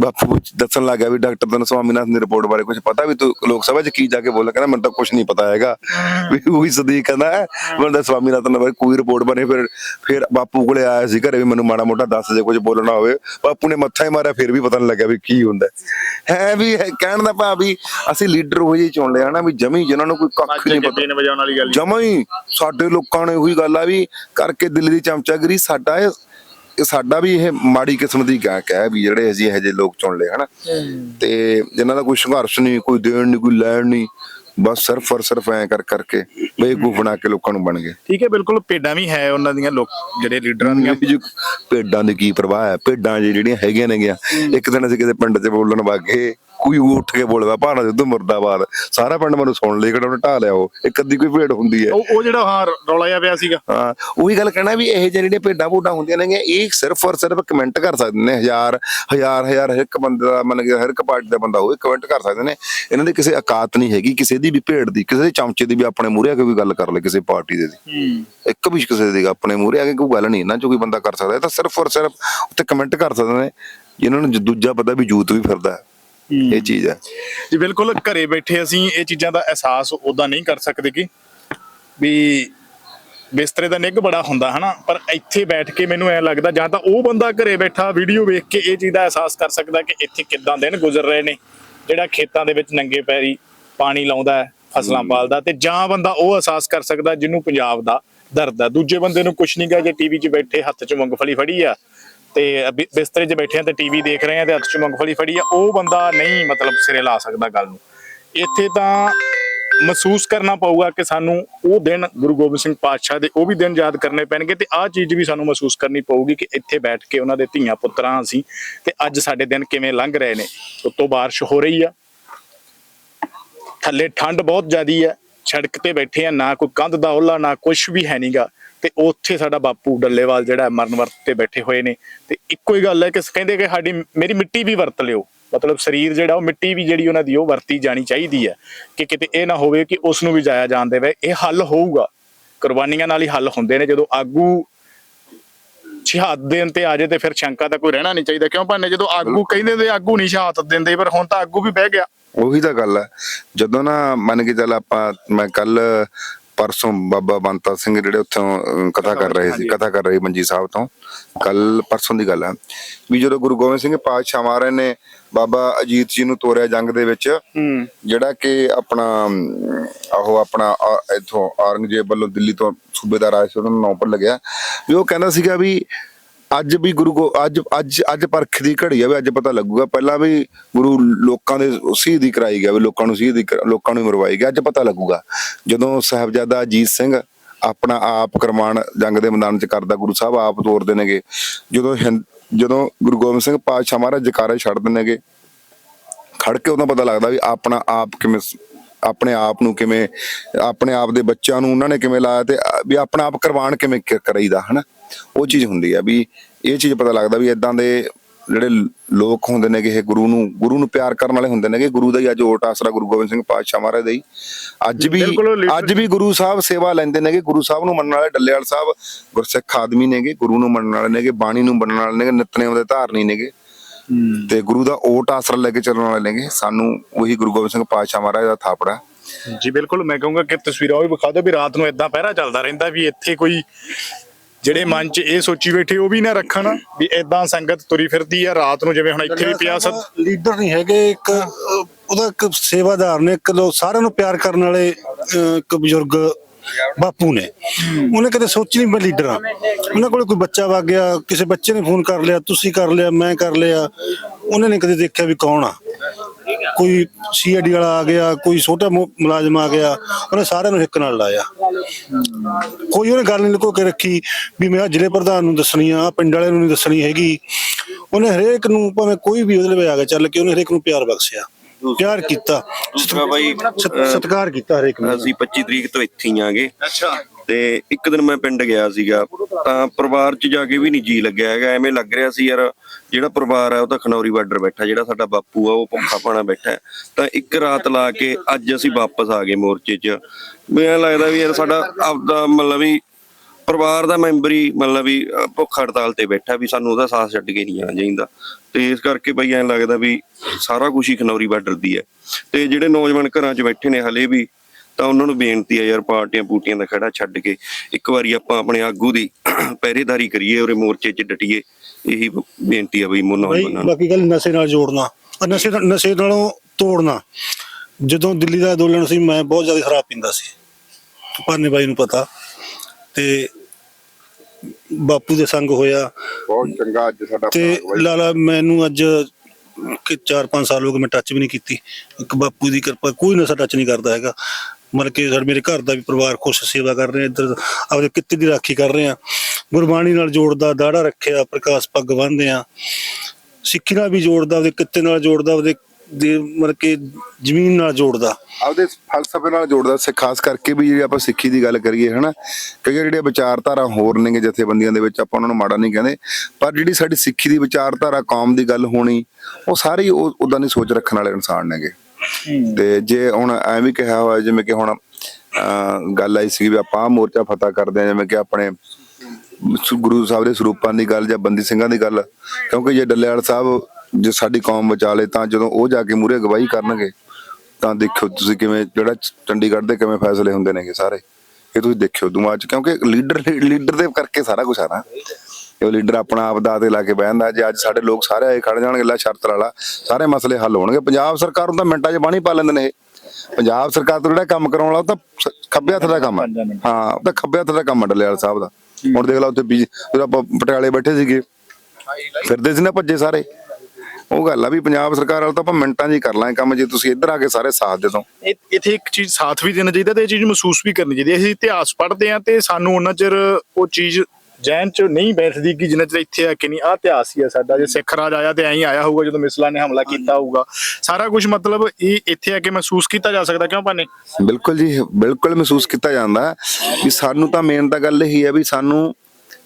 ਬਾਪੂ ਦੱਸਣ ਲੱਗਾ ਵੀ ਡਾਕਟਰ ਤਨ ਸਵਾਮੀਨਾਥਨ ਦੀ ਰਿਪੋਰਟ ਬਾਰੇ ਕੁਝ ਪਤਾ ਵੀ ਤੂੰ ਲੋਕ ਸਭਾ 'ਚ ਕੀ ਜਾ ਕੇ ਬੋਲਿਆ ਕਹਿੰਦਾ ਮੈਨੂੰ ਤਾਂ ਕੁਝ ਨਹੀਂ ਪਤਾ ਹੈਗਾ। ਵੀ ਉਹੀ ਸਦੀਕ ਕਹਿੰਦਾ ਮੈਨੂੰ ਤਾਂ ਸਵਾਮੀਨਾਥਨ ਬਾਰੇ ਕੋਈ ਰਿਪੋਰਟ ਬਣੇ ਫਿਰ ਫਿਰ ਬਾਪੂ ਕੋਲੇ ਆਇਆ ਸੀ ਘਰੇ ਵੀ ਮੈਨੂੰ ਮਾੜਾ ਮੋਟਾ ਦੱਸ ਦੇ ਕੁਝ ਬੋਲਣਾ ਹੋਵੇ। ਬਾਪੂ ਨੇ ਮੱਥਾ ਹੀ ਮਾਰਿਆ ਫਿਰ ਵੀ ਪਤਾ ਨਹੀਂ ਲੱਗਿਆ ਵੀ ਕੀ ਹੁੰਦਾ ਹੈ। ਵੀ ਹੈ- ਕਹਿਣ ਦਾ ਭਾਵ ਵੀ ਅਸੀਂ ਲੀਡਰ ਉਹ ਜਿਹੇ ਚੁਣ ਲਿਆ ਹਨਾ ਵੀ ਜਮੀ ਜਿਨ੍ਹਾਂ ਨੂੰ ਕੋਈ ਕੱਖ ਨਹੀਂ ਪਤਾ। ਜਮਾਂ ਹੀ। ਸਾਡੇ ਲੋਕਾਂ ਨੇ ਉਹੀ ਗੱਲ ਆ ਵੀ ਕਰਕੇ ਦਿੱਲੀ ਦੀ ਚਮਚਾਗਰੀ ਸਾਡਾ ਇਹ ਸਾਡਾ ਵੀ ਇਹ ਮਾੜੀ ਕਿਸਮ ਦੀ ਗਾਹਕ ਹੈ ਵੀ ਜਿਹੜੇ ਅਸੀਂ ਇਹੋ ਜਿਹੇ ਲੋਕ ਚੁਣ ਲਏ ਹਨਾ? ਤੇ ਜਿਨ੍ਹਾਂ ਦਾ ਕੋਈ ਸੰਘਰਸ਼ ਨਹੀਂ ਕੋਈ ਦੇਣ ਨਹੀਂ ਕੋਈ ਲੈਣ ਨਹੀਂ ਬਸ ਸਿਰਫ ਔਰ ਸਿਰਫ ਐ ਕਰ ਕਰਕੇ ਬੇਵਕੂਫ ਬਣਾ ਕੇ ਲੋਕਾਂ ਨੂੰ ਬਣ ਗਏ। ਠੀਕ ਹੈ ਬਿਲਕੁਲ ਭੇਡਾਂ ਵੀ ਹੈ ਉਹਨਾਂ ਦੀਆਂ ਲੋਕ ਜਿਹੜੇ ਲੀਡਰਾਂ ਦੀਆਂ। ਵੀ ਜੀ ਭੇਡਾਂ ਦੀ ਕੀ ਪ੍ਰਵਾਹ ਹੈ? ਭੇਡਾਂ ਜਿਹੜੀਆਂ ਹੈਗੀਆਂ ਨੇਗੀਆਂ ਇੱਕ ਦਿਨ ਅਸੀਂ ਕਿਤੇ ਪਿੰਡ 'ਚ ਬੋਲਣ ਵਾਗੇ ਕੋਈ ਉੱਠ ਕੇ ਬੋਲਦਾ ਭਾਣਾ ਸਿੱਧੂ ਮੁਰਦਾਬਾਦ। ਸਾਰਾ ਪਿੰਡ ਮੈਨੂੰ ਸੁਣ ਲਈ ਕਿਹੜਾ ਉਹਨੇ ਢਾ ਲਿਆ ਉਹ ਇੱਕ ਅੱਧੀ ਕੋਈ ਭੇਡ ਹੁੰਦੀ ਹੈ। ਉਹ ਉਹ ਜਿਹੜਾ ਹਾਂ ਰੌਲਾ ਜਿਹਾ ਪਿਆ ਸੀਗਾ। ਹਾਂ ਉਹੀ ਗੱਲ ਕਹਿਣਾ ਵੀ ਇਹ ਜਿਹੜੀਆਂ ਭੇਡਾਂ ਭੂਡਾਂ ਹੁੰਦੀਆਂ ਨੇ ਇਹ ਸਿਰਫ ਔਰ ਸਿਰਫ ਕਮੈਂਟ ਕਰ ਸਕਦੇ ਨੇ। ਹਜ਼ਾਰ ਹਜ਼ਾਰ ਹਜ਼ਾਰ ਹਰ ਇੱਕ ਬੰਦੇ ਦਾ ਮਨ ਹਰ ਇੱਕ ਪਾਰਟੀ ਦਾ ਬੰਦਾ ਹੋਵੇ ਕਮੈਂਟ ਕਰ ਸਕਦੇ ਨੇ। ਇਹਨਾਂ ਦੀ ਕਿਸੇ ਔਕਾਤ ਨਹੀਂ ਹੈਗੀ ਕਿਸੇ ਦੀ ਵੀ ਭੇਡ ਦੀ ਕਿਸੇ ਦੇ ਚਮਚੇ ਦੀ ਵੀ ਆਪਣੇ ਮੂਹਰੇ ਆ ਕੇ ਕੋਈ ਗੱਲ ਕਰ ਲੈ ਕਿਸੇ ਪਾਰਟੀ ਦੇ ਦੀ। ਇੱਕ ਵੀ ਕਿਸੇ ਦੀ ਆਪਣੇ ਮੂਹਰੇ ਆ ਕੇ ਕੋਈ ਗੱਲ ਨਹੀਂ ਇਹਨਾਂ ਚੋਂ ਕੋਈ ਬੰਦਾ ਕਰ ਸਕਦਾ। ਇਹ ਤਾਂ ਸਿਰਫ ਔਰ ਸਿਰਫ ਉੱਤੇ ਕਮੈਂਟ ਕਰ ਸਕਦੇ ਨੇ। ਜਿਨ੍ਹਾਂ ਨੂੰ ਦੂਜਾ ਪਤਾ ਵੀ ਜੂਤ ਵੀ ਫਿਰਦਾ। ਹੈ ਇਹ ਚੀਜ਼ ਹੈ। ਜੀ ਬਿਲਕੁਲ ਘਰੇ ਬੈਠੇ ਅਸੀਂ ਇਹ ਚੀਜ਼ਾਂ ਦਾ ਅਹਿਸਾਸ ਉਦਾਂ ਨਹੀਂ ਕਰ ਸਕਦੇ ਕਿ ਵੀ ਬਿਸਤਰੇ ਦਾ ਨਿੱਘ ਬੜਾ ਹੁੰਦਾ ਹਨਾ? ਪਰ ਇੱਥੇ ਬੈਠ ਕੇ ਮੈਨੂੰ ਐ ਲੱਗਦਾ ਜਾਂ ਤਾਂ ਉਹ ਬੰਦਾ ਘਰੇ ਬੈਠਾ ਵੀਡੀਓ ਵੇਖ ਕੇ ਇਹ ਚੀਜ਼ ਦਾ ਅਹਿਸਾਸ ਕਰ ਸਕਦਾ ਕਿ ਇੱਥੇ ਕਿੱਦਾਂ ਦਿਨ ਗੁਜ਼ਰ ਰਹੇ ਨੇ ਜਿਹੜਾ ਖੇਤਾਂ ਦੇ ਵਿੱਚ ਨੰਗੇ ਪੈਰੀ ਪਾਣੀ ਲਾਉਂਦਾ ਹੈ ਫਸਲਾਂ ਪਾਲਦਾ ਤੇ ਜਾਂ ਬੰਦਾ ਉਹ ਅਹਿਸਾਸ ਕਰ ਸਕਦਾ ਜਿਹਨੂੰ ਪੰਜਾਬ ਦਾ ਦਰਦ ਹੈ। ਦੂਜੇ ਬੰਦੇ ਨੂੰ ਕੁਝ ਨਹੀਂ ਗਾ ਜੇ ਟੀਵੀ 'ਚ ਬੈਠੇ ਹੱਥ 'ਚ ਮੂੰਗਫਲੀ ਫੜੀ ਆ ਤੇ ਬਿ- ਬਿਸਤਰੇ 'ਚ ਬੈਠੇ ਆ ਤੇ ਟੀਵੀ ਦੇਖ ਰਹੇ ਆ ਤੇ ਹੱਥ 'ਚ ਮੂੰਗਫਲੀ ਫੜੀ ਆ, ਉਹ ਬੰਦਾ ਨਹੀਂ ਮਤਲਬ ਸਿਰੇ ਲਾ ਸਕਦਾ ਗੱਲ ਨੂੰ। ਇੱਥੇ ਤਾਂ ਮਹਿਸੂਸ ਕਰਨਾ ਪਊਗਾ ਕਿ ਸਾਨੂੰ ਉਹ ਦਿਨ ਗੁਰੂ ਗੋਬਿੰਦ ਸਿੰਘ ਪਾਤਸ਼ਾਹ ਦੇ ਉਹ ਵੀ ਦਿਨ ਯਾਦ ਕਰਨੇ ਪੈਣਗੇ ਤੇ ਆਹ ਚੀਜ਼ ਵੀ ਸਾਨੂੰ ਮਹਿਸੂਸ ਕਰਨੀ ਪਊਗੀ ਕਿ ਇੱਥੇ ਬੈਠ ਕੇ ਉਹਨਾਂ ਦੇ ਧੀਆਂ ਪੁੱਤਰਾਂ ਅਸੀਂ ਤੇ ਅੱਜ ਸਾਡੇ ਦਿਨ ਕਿਵੇਂ ਲੰਘ ਰਹੇ ਨੇ। ਉੱਤੋਂ ਬਾਰਿਸ਼ ਹੋ ਰਹੀ ਆ। ਥੱਲੇ ਠੰਡ ਬਹੁਤ ਜ਼ਿਆਦੀ ਹੈ ਸੜਕ ਤੇ ਬੈਠੇ ਆ, ਨਾ ਕੋਈ ਕੰਧ ਦਾ ਓਲਾ, ਨਾ ਕੁਝ ਵੀ ਹੈ ਨਹੀਂਗਾ ਤੇ ਉੱਥੇ ਸਾਡਾ ਬਾਪੂ ਡੱਲੇਵਾਲ ਜਿਹੜਾ ਮਰਨ ਵਰਤ ਤੇ ਬੈਠੇ ਹੋਏ ਨੇ। ਤੇ ਇੱਕੋ ਹੀ ਗੱਲ ਹੈ ਕਿ ਕਹਿੰਦੇ ਕਿ ਸਾਡੀ ਮੇਰੀ ਮਿੱਟੀ ਵੀ ਵਰਤ ਲਿਓ। ਮਤਲਬ ਸਰੀਰ ਜਿਹੜਾ ਉਹ ਮਿੱਟੀ ਵੀ ਜਿਹੜੀ ਉਹਨਾਂ ਦੀ ਉਹ ਵਰਤੀ ਜਾਣੀ ਚਾਹੀਦੀ ਹੈ ਕਿ ਕਿਤੇ ਇਹ ਨਾ ਹੋਵੇ ਕਿ ਉਸ ਨੂੰ ਵੀ ਜਾਇਆ ਜਾਣ ਦੇਵੇ। ਇਹ ਹੱਲ ਹੋਊਗਾ। ਕੁਰਬਾਨੀਆਂ ਨਾਲ ਹੀ ਹੱਲ ਹੁੰਦੇ ਨੇ। ਜਦੋਂ ਆਗੂ ਸ਼ਹਾਦਤ ਦੇਣ ਤੇ ਆ ਜਾਏ ਤੇ ਫਿਰ ਸ਼ੰਕਾ ਤਾਂ ਕੋਈ ਰਹਿਣਾ ਨਹੀਂ ਚਾਹੀਦਾ। ਕਿਉਂ ਭਾਨੇ? ਜਦੋਂ ਆਗੂ ਕਹਿੰਦੇ ਤੇ ਆਗੂ ਨਹੀਂ ਸ਼ਹਾਦਤ ਦਿੰਦੇ ਪਰ ਹੁਣ ਤਾਂ ਆਗੂ ਵੀ ਬਹਿ ਗਿਆ। ਉਹੀ ਤਾਂ ਗੱਲ ਹੈ। ਜਦੋਂ ਨਾ ਮੰਨ ਕੇ ਚੱਲ ਆਪਾਂ, ਮੈਂ ਕੱਲ ਪਰਸੋਂ ਬਾਬਾ ਬੰਤਾ ਸਿੰਘ ਜਿਹੜੇ ਉੱਥੋਂ ਕਥਾ ਕਰ ਰਹੇ ਸੀ। ਕਥਾ ਕਰ ਰਹੇ ਮੰਜੀ ਸਾਹਿਬ ਤੋਂ। ਕੱਲ ਪਰਸੋਂ ਦੀ ਗੱਲ ਹੈ। ਵੀ ਜਦੋਂ ਗੁਰੂ ਗੋਬਿੰਦ ਸਿੰਘ ਪਾਤਸ਼ਾਹ ਮਹਾਰਾਜ ਨੇ ਬਾਬਾ ਅਜੀਤ ਜੀ ਨੂੰ ਤੋਰਿਆ ਜੰਗ ਦੇ ਵਿੱਚ ਜਿਹੜਾ ਕਿ ਆਪਣਾ ਉਹ ਆਪਣਾ ਇੱਥੋਂ ਔਰੰਗਜ਼ੇਬ ਵੱਲੋਂ ਦਿੱਲੀ ਤੋਂ ਸੂਬੇਦਾਰ ਆਇਆ ਸੀ ਉਹਨਾਂ ਨੂੰ ਨਾਂ ਭੁੱਲ ਗਿਆ ਵੀ ਉਹ ਕਹਿੰਦਾ ਸੀਗਾ ਵੀ ਅੱਜ ਵੀ ਗੁਰੂ ਗੋ ਅੱਜ ਅੱਜ ਅੱਜ ਪਰਖ ਦੀ ਘੜੀ ਆ ਵੀ ਅੱਜ ਪਤਾ ਲੱਗੂਗਾ। ਪਹਿਲਾਂ ਵੀ ਗੁਰੂ ਲੋਕਾਂ ਦੇ ਸ਼ਹੀਦੀ ਕਰਾਈ ਗਿਆ ਵੀ ਲੋਕਾਂ ਨੂੰ ਸ਼ਹੀਦੀ ਲੋਕਾਂ ਨੂੰ ਮਰਵਾਈ ਗਿਆ, ਅੱਜ ਪਤਾ ਲੱਗੂਗਾ। ਜਦੋਂ ਸਾਹਿਬਜ਼ਾਦਾ ਅਜੀਤ ਸਿੰਘ ਆਪਣਾ ਆਪ ਕਰਮਾਨ ਜੰਗ ਦੇ ਮੈਦਾਨ 'ਚ ਕਰਦਾ, ਗੁਰੂ ਸਾਹਿਬ ਆਪ ਤੋਰਦੇ ਨੇਗੇ ਜਦੋਂ ਹਿੰਦ- ਜਦੋਂ ਗੁਰੂ ਗੋਬਿੰਦ ਸਿੰਘ ਪਾਤਸ਼ਾਹ ਮਹਾਰਾਜ ਜਕਾਰੇ ਛੱਡ ਨੇਗੇ ਖੜ ਕੇ ਉਦੋਂ ਪਤਾ ਲੱਗਦਾ ਵੀ ਆਪਣਾ ਆਪ ਕਿਵੇਂ ਆਪਣੇ ਆਪ ਨੂੰ ਕਿਵੇਂ ਆਪਣੇ ਆਪ ਦੇ ਬੱਚਿਆਂ ਨੂੰ ਉਹਨਾਂ ਨੇ ਕਿਵੇਂ ਲਾਇਆ ਤੇ ਵੀ ਆਪਣਾ ਆਪ ਕੁਰਬਾਨ ਕਿਵੇਂ ਕ- ਕਰੀਦਾ ਹਨਾ? ਉਹ ਚੀਜ਼ ਹੁੰਦੀ ਆ ਵੀ ਇਹ ਚੀਜ਼ ਪਤਾ ਲੱਗਦਾ ਵੀ ਇਦਾਂ ਦੇ ਜਿਹੜੇ ਲੋਕ ਹੁੰਦੇ ਨੇਗੇ ਇਹ ਗੁਰੂ ਨੂੰ ਗੁਰੂ ਨੂੰ ਪਿਆਰ ਕਰਨ ਵਾਲੇ ਹੁੰਦੇ ਨੇਗੇ। ਗੁਰੂ ਦਾ ਹੀ ਅੱਜ ਓਟ ਆਸਰਾ ਗੁਰੂ ਗੋਬਿੰਦ ਸਿੰਘ ਪਾਤਸ਼ਾਹ ਮਹਾਰਾਜ ਦਾ ਹੀ। ਅੱਜ ਵੀ ਅੱਜ ਵੀ ਗੁਰੂ ਸਾਹਿਬ ਸੇਵਾ ਲੈਂਦੇ ਨੇਗੇ। ਗੁਰੂ ਸਾਹਿਬ ਨੂੰ ਮੰਨਣ ਵਾਲੇ ਡੱਲੇਵਾਲ ਸਾਹਿਬ ਗੁਰਸਿੱਖ ਆਦਮੀ ਨੇਗੇ। ਗੁਰੂ ਨੂੰ ਮੰਨਣ ਵਾਲੇ ਨੇਗੇ। ਬਾਣੀ ਨੂੰ ਮੰਨਣ ਵਾਲੇ ਨੇਗੇ। ਨਿਤਨੇਮ ਦੇ ਧਾਰਨੀ ਨੇਗੇ। ਤੇ ਗੁਰੂ ਦਾ ਓਟ ਆਸਰਾ ਲੈ ਕੇ ਚੱਲਣ ਵਾਲੇ ਨੇਗੇ। ਸਾਨੂੰ ਉਹੀ ਗੁਰੂ ਗੋਬਿੰਦ ਸਿੰਘ ਪਾਤਸ਼ਾਹ ਮਹਾਰਾਜ ਦਾ ਥਾਪੜਾ। ਜੀ ਬਿਲਕੁਲ। ਮੈਂ ਕਹੂੰਗਾ ਕਿ ਤਸਵੀਰਾਂ ਉਹ ਵੀ ਵਿਖਾ ਦਿਓ ਵੀ ਰਾਤ ਨੂੰ ਇਦਾਂ ਪਹਿਰਾ ਚੱਲਦਾ ਰਹਿੰਦਾ ਵੀ ਇੱਥੇ ਕੋਈ ਜਿਹੜੇ ਮਨ 'ਚ ਇਹ ਸੋਚੀ ਬੈਠੇ ਉਹ ਵੀ ਨਾ ਰੱਖਣ ਵੀ ਇਦਾਂ ਸੰਗਤ ਤੁਰੀ ਫਿਰਦੀ ਆ। ਰਾਤ ਨੂੰ ਜਿਵੇਂ ਹੁਣ ਇੱਥੇ ਵੀ ਪਿਆ ਸਤ ਲੀਡਰ ਨਹੀਂ ਹੈਗੇ ਇੱਕ ਉਹਦਾ ਇੱਕ ਸੇਵਾਦਾਰ ਨੇ ਇੱਕ ਲੋ ਸਾਰਿਆਂ ਨੂੰ ਪਿਆਰ ਕਰਨ ਵਾਲੇ ਇੱਕ ਬਜ਼ੁਰਗ ਬਾਪੂ ਨੇ। ਉਹਨੇ ਕਦੇ ਸੋਚੀ ਨਹੀਂ ਮੈਂ ਲੀਡਰ ਆ ਉਹਨਾਂ ਕੋਲ ਕੋਈ ਬੱਚਾ ਵਗ ਗਿਆ, ਕਿਸੇ ਬੱਚੇ ਨੇ ਫੋਨ ਕਰ ਲਿਆ, ਤੁਸੀਂ ਕਰ ਲਿਆ, ਮੈਂ ਕਰ ਲਿਆ। ਉਹਨੇ ਨੇ ਕਦੇ ਦੇਖਿਆ ਵੀ ਕੌਣ ਆ। ਕੋਈ ਸੀਆਈਡੀ ਵਾਲਾ ਆ ਗਿਆ, ਕੋਈ ਛੋਟਾ ਮੁਲਾਜ਼ਮ ਆ ਗਿਆ, ਉਹਨੇ ਸਾਰਿਆਂ ਨੂੰ ਇੱਕ ਨਾਲ ਲਾਇਆ। ਕੋਈ ਉਹਨੇ ਗੱਲ ਨਹੀਂ ਲੁਕੋ ਕੇ ਰੱਖੀ ਵੀ ਮੈਂ ਜ਼ਿਲ੍ਹੇ ਪ੍ਰਧਾਨ ਨੂੰ ਦੱਸਣੀ ਆ, ਆਹ ਪਿੰਡ ਵਾਲਿਆਂ ਨੂੰ ਨਹੀਂ ਦੱਸਣੀ ਹੈਗੀ। ਉਹਨੇ ਹਰੇਕ ਨੂੰ ਭਾਵੇਂ ਕੋਈ ਵੀ ਉਹਦੇ ਲਈ ਆ ਗਿਆ, ਚੱਲ ਕੇ ਉਹਨੇ ਹਰੇਕ ਨੂੰ ਪਿਆਰ ਬਖਸ਼ਿਆ। ਪਿਆਰ ਕੀਤਾ। ਦੂਸਰਾ ਬਾਈ ਸਤ- ਸਤਿਕਾਰ ਕੀਤਾ ਹਰੇਕ ਨੂੰ। ਅਸੀਂ 25 ਤਰੀਕ ਤੋਂ ਇੱਥੇ ਹੀ ਆਂਗੇ। ਅੱਛਾ। ਤੇ ਇੱਕ ਦਿਨ ਮੈਂ ਪਿੰਡ ਗਿਆ ਸੀਗਾ ਤਾਂ ਪਰਿਵਾਰ 'ਚ ਜਾ ਕੇ ਵੀ ਨਹੀਂ ਜੀ ਲੱਗਿਆ ਹੈਗਾ। ਐਵੇਂ ਲੱਗ ਰਿਹਾ ਸੀ ਯਾਰ ਜਿਹੜਾ ਪਰਿਵਾਰ ਹੈ ਉਹ ਤਾਂ ਖਨੌਰੀ ਬਾਰਡਰ ਬੈਠਾ ਜਿਹੜਾ ਸਾਡਾ ਬਾਪੂ ਆ ਉਹ ਭੁੱਖਾ ਪਾਣਾ ਬੈਠਾ। ਤਾਂ ਇੱਕ ਰਾਤ ਲਾ ਕੇ ਅੱਜ ਅਸੀਂ ਵਾਪਸ ਆ ਗਏ ਮੋਰਚੇ 'ਚ। ਮੈਨੂੰ ਲੱਗਦਾ ਵੀ ਯਾਰ ਸਾਡਾ ਆਪਦਾ ਮਤਲਬ ਵੀ ਪਰਿਵਾਰ ਦਾ ਮੈਂਬਰ ਹੀ ਮਤਲਬ ਵੀ ਅਹ, ਭੁੱਖ ਹੜਤਾਲ ਤੇ ਬੈਠਾ ਵੀ ਸਾਨੂੰ ਉਹਦਾ ਸਾਥ ਛੱਡ ਕੇ ਨਹੀਂ ਆਣਾ ਚਾਹੀਦਾ। ਤੇ ਇਸ ਕਰਕੇ ਬਈ ਐਂ ਲੱਗਦਾ ਵੀ ਸਾਰਾ ਕੁਝ ਹੀ ਖਨੌਰੀ ਬਾਰਡਰ ਦੀ ਹੈ। ਤੇ ਜਿਹੜੇ ਨੌਜਵਾਨ ਘਰਾਂ 'ਚ ਬੈਠੇ ਨੇ ਹਲੇ ਵੀ ਤਾਂ ਉਹਨਾਂ ਨੂੰ ਬੇਨਤੀ ਹੈ ਯਾਰ ਪਾਰਟੀਆਂ ਪੂਟੀਆਂ ਦਾ ਖੜਾ ਛੱਡ ਕੇ ਇੱਕ ਵਾਰੀ ਆਪਾਂ ਆਪਣੇ ਆਗੂ ਦੀ (coughs) ਪਹਿਰੇਦਾਰੀ ਕਰੀਏ ਔਰ ਮੋਰਚੇ 'ਚ ਡਟੀਏ। ਇਹੀ ਬੇਨਤੀ ਹੈ ਬਈ ਮੋ ਬਈ ਨੌਜਵਾਨਾਂ ਨੂੰ। ਬਾਕੀ ਗੱਲ ਨਸ਼ੇ ਨਾਲ ਜੋੜਨਾ। ਨਸ਼ੇ ਨਾਲ- ਨਸ਼ੇ ਨਾਲੋਂ ਤੋੜਨਾ। ਜਦੋਂ ਦਿੱਲੀ ਦਾ ਅੰਦੋਲਨ ਸੀ ਮੈਂ ਬਹੁਤ ਜ਼ਿਆਦਾ ਖਰਾਬ ਪੀਂਦਾ ਸੀ। ਭਾਨੇ ਬਾਈ ਨੂੰ ਪਤਾ। ਤੇ ਬਾਪੂ ਦੇ ਸੰਗ ਹੋਇਆ। ਬਹੁਤ ਚੰਗਾ ਅੱਜ ਸਾਡਾ ਤੇ ਲਾਲਾ ਮੈਨੂੰ ਅੱਜ ਕਿ 4-5 ਸਾਲ ਹੋ ਗਏ ਮੈਂ ਟੱਚ ਵੀ ਨਹੀਂ ਕੀਤੀ। ਇੱਕ ਬਾਪੂ ਦੀ ਕਿਰਪਾ ਕੋਈ ਨਸ਼ਾ ਟੱਚ ਨਹੀਂ ਕਰਦਾ ਹੈਗਾ। ਮਤਲਬ ਕਿ ਸਾਡੇ ਮੇਰੇ ਘਰ ਦਾ ਵੀ ਪਰਿਵਾਰ ਖੁਸ਼ ਸੇਵਾ ਕਰ ਰਹੇ ਇੱਧਰ ਆਪਦੇ ਕਿੱਤੇ ਦੀ ਰਾਖੀ ਕਰ ਰਹੇ ਆ। ਗੁਰਬਾਣੀ ਨਾਲ ਜੋੜਦਾ ਦਾੜਾ ਰੱਖਿਆ ਪ੍ਰਕਾਸ਼ ਪੱਗ ਬੰਨ੍ਹਦੇ ਆ। ਸਿੱਖੀ ਨਾਲ ਵੀ ਜੋੜਦਾ ਆਪਦੇ ਕਿੱਤੇ ਨਾਲ ਜੋੜਦਾ ਆਪਦੇ ਦੇ ਮਤਲਬ ਕਿ ਜ਼ਮੀਨ ਨਾਲ ਜੋੜਦਾ। ਆਪਦੇ ਫਲਸਫੇ ਨਾਲ ਜੋੜਦਾ ਸੇ ਖਾਸ ਕਰਕੇ ਵੀ ਜਿਹੜੀ ਆਪਾਂ ਸਿੱਖੀ ਦੀ ਗੱਲ ਕਰੀਏ ਹਨਾ। ਕਈ ਜਿਹੜੀਆਂ ਵਿਚਾਰਧਾਰਾ ਹੋਰ ਨੇਗੇ ਜਥੇਬੰਦੀਆਂ ਦੇ ਵਿੱਚ ਆਪਾਂ ਉਹਨਾਂ ਨੂੰ ਮਾੜਾ ਨਹੀਂ ਕਹਿੰਦੇ। ਪਰ ਜਿਹੜੀ ਸਾਡੀ ਸਿੱਖੀ ਦੀ ਵਿਚਾਰਧਾਰਾ ਕੌਮ ਦੀ ਗੱਲ ਹੋਣੀ ਉਹ ਸਾਰੇ ਉਹ ਉਦਾਂ ਦੀ ਸੋਚ ਰੱਖਣ ਵਾਲੇ ਇਨਸਾਨ ਨੇਗੇ। ਤੇ ਜੇ ਹੁਣ ਐਵੇਂ ਵੀ ਕਿਹਾ ਹੋਇਆ ਜਿਵੇਂ ਕਿ ਹੁਣ ਗੱਲ ਆਈ ਸੀ ਵੀ ਆਪਾਂ ਆਹ ਮੋਰਚਾ ਫਤਿਹ ਕਰਦੇ ਆ ਜਿਵੇਂ ਕਿ ਆਪਣੇ ਗੁਰੂ ਸਾਹਿਬ ਦੇ ਸਰੂਪਾਂ ਦੀ ਗੱਲ ਜਾਂ ਬੰਦੀ ਸਿੰਘਾਂ ਦੀ ਗੱਲ ਕਿਉਂਕਿ ਜੇ ਡੱਲੇਵਾਲ ਸਾਹਿਬ ਜੇ ਸਾਡੀ ਕੌਮ ਬਚਾ ਲੇ ਤਾਂ ਜਦੋਂ ਉਹ ਜਾ ਕੇ ਮੂਹਰੇ ਗਵਾਹੀ ਕਰਨਗੇ, ਤਾਂ ਦੇਖਿਓ ਤੁਸੀਂ ਕਿਵੇਂ ਜਿਹੜਾ ਚੰਡੀਗੜ੍ਹ ਦੇ ਕਿਵੇਂ ਫੈਸਲੇ ਹੁੰਦੇ ਨੇਗੇ ਸਾਰੇ। ਇਹ ਤੁਸੀਂ ਦੇਖਿਓ ਦੁਆ ਚ, ਕਿਉਂਕਿ ਲੀਡਰ ਲੀਡਰ ਦੇ ਕਰਕੇ ਸਾਰਾ ਕੁਝ ਆ ਨਾ। ਇਹ ਲੀਡਰ ਆਪਣਾ ਆਪ ਦਾ ਤੇ ਲਾ ਕੇ ਬਹਿੰਦਾ ਜੇ ਅੱਜ ਸਾਡੇ ਲੋਕ ਸਾਰੇ ਆਏ ਖੜ ਜਾਣਗੇ, ਲਾ ਸ਼ਰਤ ਵਾਲਾ ਸਾਰੇ ਮਸਲੇ ਹੱਲ ਹੋਣਗੇ। ਪੰਜਾਬ ਸਰਕਾਰ ਨੂੰ ਤਾਂ ਮਿੰਟਾਂ 'ਚ ਬਾਣੀ ਪਾ ਲੈਂਦੇ ਨੇ ਪੰਜਾਬ ਸਰਕਾਰ ਤੋਂ ਜਿਹੜਾ ਕੰਮ ਕਰਾਉਣ ਵਾਲਾ ਉਹ ਤਾਂ ਖੱਬੇ ਹੱਥ ਦਾ ਕੰਮ ਹੈ ਹਾਂ, ਉਹ ਤਾਂ ਖੱਬੇ ਹੱਥ ਦਾ ਕੰਮ ਹੈ ਡੱਲੇਵਾਲ ਸਾਹਿਬ ਦਾ। ਹੁਣ ਦੇਖ ਲਓ ਉੱਥੇ ਜਦੋਂ ਆਪਾਂ ਪਟਿਆਲੇ ਬੈਠੇ ਸੀਗੇ, ਫਿਰਦੇ ਸੀ ਨਾ ਭੱਜੇ ਸਾਰੇ। ਉਹ ਗੱਲ ਆ ਵੀ ਪੰਜਾਬ ਸਰਕਾਰ ਵਾਲਾ ਤਾਂ ਆਪਾਂ ਮਿੰਟਾਂ 'ਚ ਹੀ ਕਰ ਲਾਂਗੇ ਕੰਮ ਜੇ ਤੁਸੀਂ ਇੱਧਰ ਆ ਕੇ ਸਾਰੇ ਸਾਥ ਦੇ ਦੋ। ਇਹ- ਇੱਥੇ ਇੱਕ ਚੀਜ਼ ਸਾਥ ਵੀ ਦੇਣਾ ਚਾਹੀਦਾ ਤੇ ਇਹ ਚੀਜ਼ ਮਹਿਸੂਸ ਵੀ ਕਰਨੀ ਚਾਹੀਦੀ ਹੈ। ਅਸੀਂ ਇਤਿਹਾਸ ਪੜ੍ਹਦੇ ਆ ਤੇ ਸਾਨੂੰ ਉਹਨਾਂ ਚਿਰ ਉਹ ਚੀਜ਼ ਜਹਿਨ ਚ ਨਹੀਂ ਬੈਠਦੀ ਕਿ ਜਿੰਨਾ ਚਿਰ ਇੱਥੇ ਆ ਕਿ ਨਹੀਂ ਆ ਇਤਿਹਾਸ ਹੀ ਆ ਸਾਡਾ। ਜੇ ਸਿੱਖ ਰਾਜ ਆਇਆ ਤੇ ਐਂ ਹੀ ਆਇਆ ਹੋਊਗਾ ਜਦੋਂ ਮਿਸਲਾਂ ਨੇ ਹਮਲਾ ਕੀਤਾ ਹੋਊਗਾ। ਸਾਰਾ ਕੁਝ ਮਤਲਬ ਇਹ ਇੱਥੇ ਆ ਕੇ ਮਹਿਸੂਸ ਕੀਤਾ ਜਾ ਸਕਦਾ ਕਿਉਂ ਭਾਨੇ ਬਿਲਕੁਲ ਜੀ ਬਿਲਕੁਲ ਮਹਿਸੂਸ ਕੀਤਾ ਜਾਂਦਾ ਹੈ। ਵੀ ਸਾਨੂੰ ਤਾਂ ਮੇਨ ਤਾਂ ਗੱਲ ਇਹੀ ਹੈ ਵੀ ਸਾਨੂੰ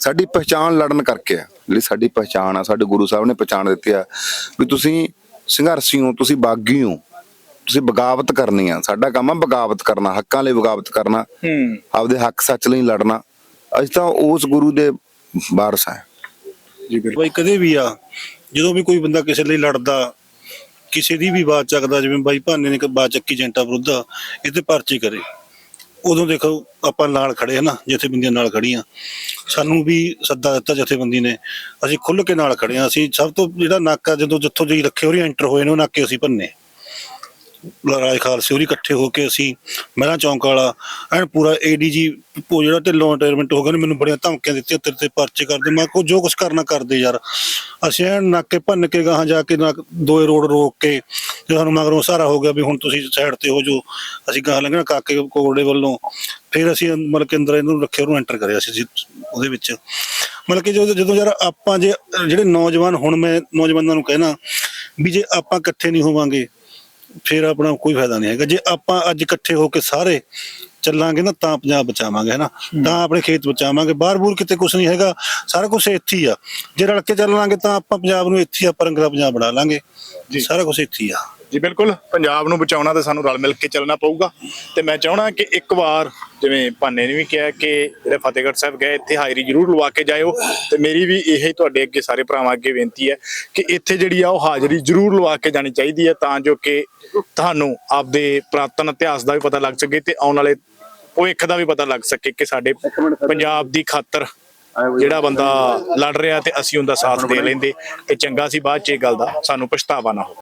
ਸਾਡੀ ਪਛਾਣ ਲੜਨ ਕਰਕੇ ਆ। ਜਿਹੜੀ ਸਾਡੀ ਪਛਾਣ ਆ ਸਾਡੇ ਗੁਰੂ ਸਾਹਿਬ ਨੇ ਪਛਾਣ ਦਿੱਤੀ ਆ ਵੀ ਤੁਸੀਂ ਸੰਘਰਸ਼ੀ ਹੋ ਤੁਸੀਂ ਬਾਗੀ ਹੋ ਤੁਸੀਂ ਬਗਾਵਤ ਕਰਨੀ ਆ। ਸਾਡਾ ਕੰਮ ਆ ਬਗਾਵਤ ਕਰਨਾ ਹੱਕਾਂ ਲਈ ਬਗਾਵਤ ਕਰਨਾ ਹੂੰ। ਆਪਦੇ ਹੱਕ ਸੱਚ ਲਈ ਲੜਨਾ। ਅਸੀਂ ਤਾਂ ਉਸ ਗੁਰੂ ਦੇ ਵਾਰਸ ਆ। ਜੀ ਬਿਲਕੁਲ। ਬਾਈ ਕਦੇ ਵੀ ਆ ਜਦੋਂ ਵੀ ਕੋਈ ਬੰਦਾ ਕਿਸੇ ਲਈ ਲੜਦਾ ਕਿਸੇ ਦੀ ਵੀ ਬਾਤ ਚੱਕਦਾ ਜਿਵੇਂ ਬਾਈ ਭਾਨੇ ਨੇ ਬਾਤ ਚੱਕੀ ਜੰਟਾ ਵਿਰੁੱਧ ਇਹ ਤੇ ਪਰਚੀ ਕਰੇ। ਉਦੋਂ ਦੇਖੋ ਆਪਾਂ ਨਾਲ ਖੜੇ ਹਨਾ ਜਥੇਬੰਦੀਆਂ ਨਾਲ ਖੜੀਆਂ। ਸਾਨੂੰ ਵੀ ਸੱਦਾ ਦਿੱਤਾ ਜਥੇਬੰਦੀ ਨੇ। ਅਸੀਂ ਖੁੱਲ ਕੇ ਨਾਲ ਖੜੇ ਹਾਂ। ਅਸੀਂ ਸਭ ਤੋਂ ਜਿਹੜਾ ਨਾਕਾ ਜਦੋਂ ਜਿੱਥੋਂ ਜੀ ਰੱਖੇ ਹੋਰੀ ਐਂਟਰ ਹੋਏ ਨੇ, ਉਹ ਨਾਕੇ ਅਸੀਂ ਭੰਨੇ। ਰਾਜ ਖਾਲਸੇ ਹੋਰੀ ਇਕੱਠੇ ਹੋ ਕੇ ਅਸੀਂ ਮਹਿਲਾ ਚੌਂਕ ਵਾਲਾ ਐਨ ਪੂਰਾ ਏਡੀਜੀ ਉਹ ਜਿਹੜਾ ਢਿੱਲੋਂ ਰਿਟਾਇਰਮੈਂਟ ਹੋ ਗਿਆ ਨੇ, ਮੈਨੂੰ ਬੜੀਆਂ ਧਮਕੀਆਂ ਦਿੱਤੀਆਂ, ਤੇਰੇ ਤੇ ਪਰਚੇ ਕਰਦੇ, ਮੈਂ ਕੋ ਜੋ ਕੁਝ ਕਰਨਾ ਕਰਦੇ ਯਾਰ। ਅਸੀਂ ਐਨ ਨਾਕੇ ਭੰਨ ਕੇ ਗਾਹਾਂ ਜਾ ਕੇ ਦੋਏ ਰੋਡ ਰੋਕ ਕੇ ਤੇ ਸਾਨੂੰ ਮਗਰੋਂ ਸਾਰਾ ਹੋ ਗਿਆ ਵੀ ਹੁਣ ਤੁਸੀਂ ਸਾਈਡ ਤੇ ਹੋ ਜੋ ਅਸੀਂ ਗਾਹਾਂ ਲੰਘਣਾ ਕਾਕੇ ਕੋੜੇ ਵੱਲੋਂ। ਫਿਰ ਅਸੀਂ ਮਤਲਬ ਕਿ ਅੰਦਰ ਇਹਨੂੰ ਰੱਖਿਆ, ਉਹਨੂੰ ਐਂਟਰ ਕਰਿਆ ਸੀ ਅਸੀਂ ਉਹਦੇ ਵਿੱਚ। ਮਤਲਬ ਕਿ ਜਦੋਂ ਜਦੋਂ ਯਾਰ ਆਪਾਂ ਜੇ ਜਿਹੜੇ ਨੌਜਵਾਨ, ਹੁਣ ਮੈਂ ਨੌਜਵਾਨਾਂ ਨੂੰ ਕਹਿਣਾ ਵੀ ਜੇ ਆਪਾਂ ਇਕੱਠੇ ਨਹੀਂ ਹੋਵਾਂਗੇ ਫਿਰ ਆਪਣਾ ਕੋਈ ਫਾਇਦਾ ਨਹੀਂ ਹੈਗਾ। ਜੇ ਆਪਾਂ ਅੱਜ ਇਕੱਠੇ ਹੋ ਕੇ ਸਾਰੇ ਚੱਲਾਂਗੇ ਨਾ ਤਾਂ ਪੰਜਾਬ ਬਚਾਵਾਂਗੇ ਹੈਨਾ ਤਾਂ ਆਪਣੇ ਖੇਤ ਬਚਾਵਾਂਗੇ। ਬਾਹਰ ਬੂਰ ਕਿਤੇ ਕੁਝ ਨਹੀਂ ਹੈਗਾ। ਸਾਰਾ ਕੁਝ ਇੱਥੇ ਹੀ ਆ। ਜੇ ਰਲ ਕੇ ਚੱਲਾਂਗੇ ਤਾਂ ਆਪਾਂ ਪੰਜਾਬ ਨੂੰ ਇੱਥੇ ਆਪਾਂ ਰੰਗਲਾ ਪੰਜਾਬ ਬਣਾ ਲਾਂਗੇ। ਜੀ। ਸਾਰਾ ਕੁਝ ਇੱਥੇ ਹੀ ਆ। ਜੀ ਬਿਲਕੁਲ। ਪੰਜਾਬ ਨੂੰ ਬਚਾਉਣਾ ਤੇ ਸਾਨੂੰ ਰਲ ਮਿਲ ਕੇ ਚੱਲਣਾ ਪਊਗਾ। ਤੇ ਮੈਂ ਚਾਹਣਾ ਕਿ ਇੱਕ ਵਾਰ ਜਿਵੇਂ ਭਾਨੇ ਨੇ ਵੀ ਕਿਹਾ ਕਿ ਜਿਹੜੇ ਫਤਿਹਗੜ੍ਹ ਸਾਹਿਬ ਗਏ ਇੱਥੇ ਹਾਜ਼ਰੀ ਜ਼ਰੂਰ ਲਵਾ ਕੇ ਜਾਇਓ। ਤੇ ਮੇਰੀ ਵੀ ਇਹ ਤੁਹਾਡੇ ਅੱਗੇ ਸਾਰੇ ਭਰਾਵਾਂ ਅੱਗੇ ਬੇਨਤੀ ਹੈ ਕਿ ਇੱਥੇ ਜਿਹੜੀ ਆ ਉਹ ਹਾਜ਼ਰੀ ਜ਼ਰੂਰ ਲਵਾ ਕੇ ਜਾਣੀ ਚਾਹੀਦੀ ਹੈ ਤਾਂ ਜੋ ਕਿ ਤੁਹਾਨੂੰ ਆਪਦੇ ਪ੍ਰਾਤਨ ਇਤਿਹਾਸ ਦਾ ਵੀ ਪਤਾ ਲੱਗ ਸਕੇ ਤੇ ਆਉਣ ਵਾਲੇ ਭਵਿੱਖ ਦਾ ਵੀ ਪਤਾ ਲੱਗ ਸਕੇ ਕਿ ਸਾਡੇ ਪੰਜਾਬ ਦੀ ਖਾਤਰ ਜਿਹੜਾ ਬੰਦਾ ਲੜ ਰਿਹਾ ਤੇ ਅਸੀਂ ਉਹਦਾ ਸਾਥ ਦੇ ਲੈਂਦੇ। ਤੇ ਚੰਗਾ ਸੀ ਬਾਅਦ ਚ ਇਹ ਗੱਲ ਦਾ ਸਾਨੂੰ ਪਛਤਾਵਾ ਨਾ ਹੋ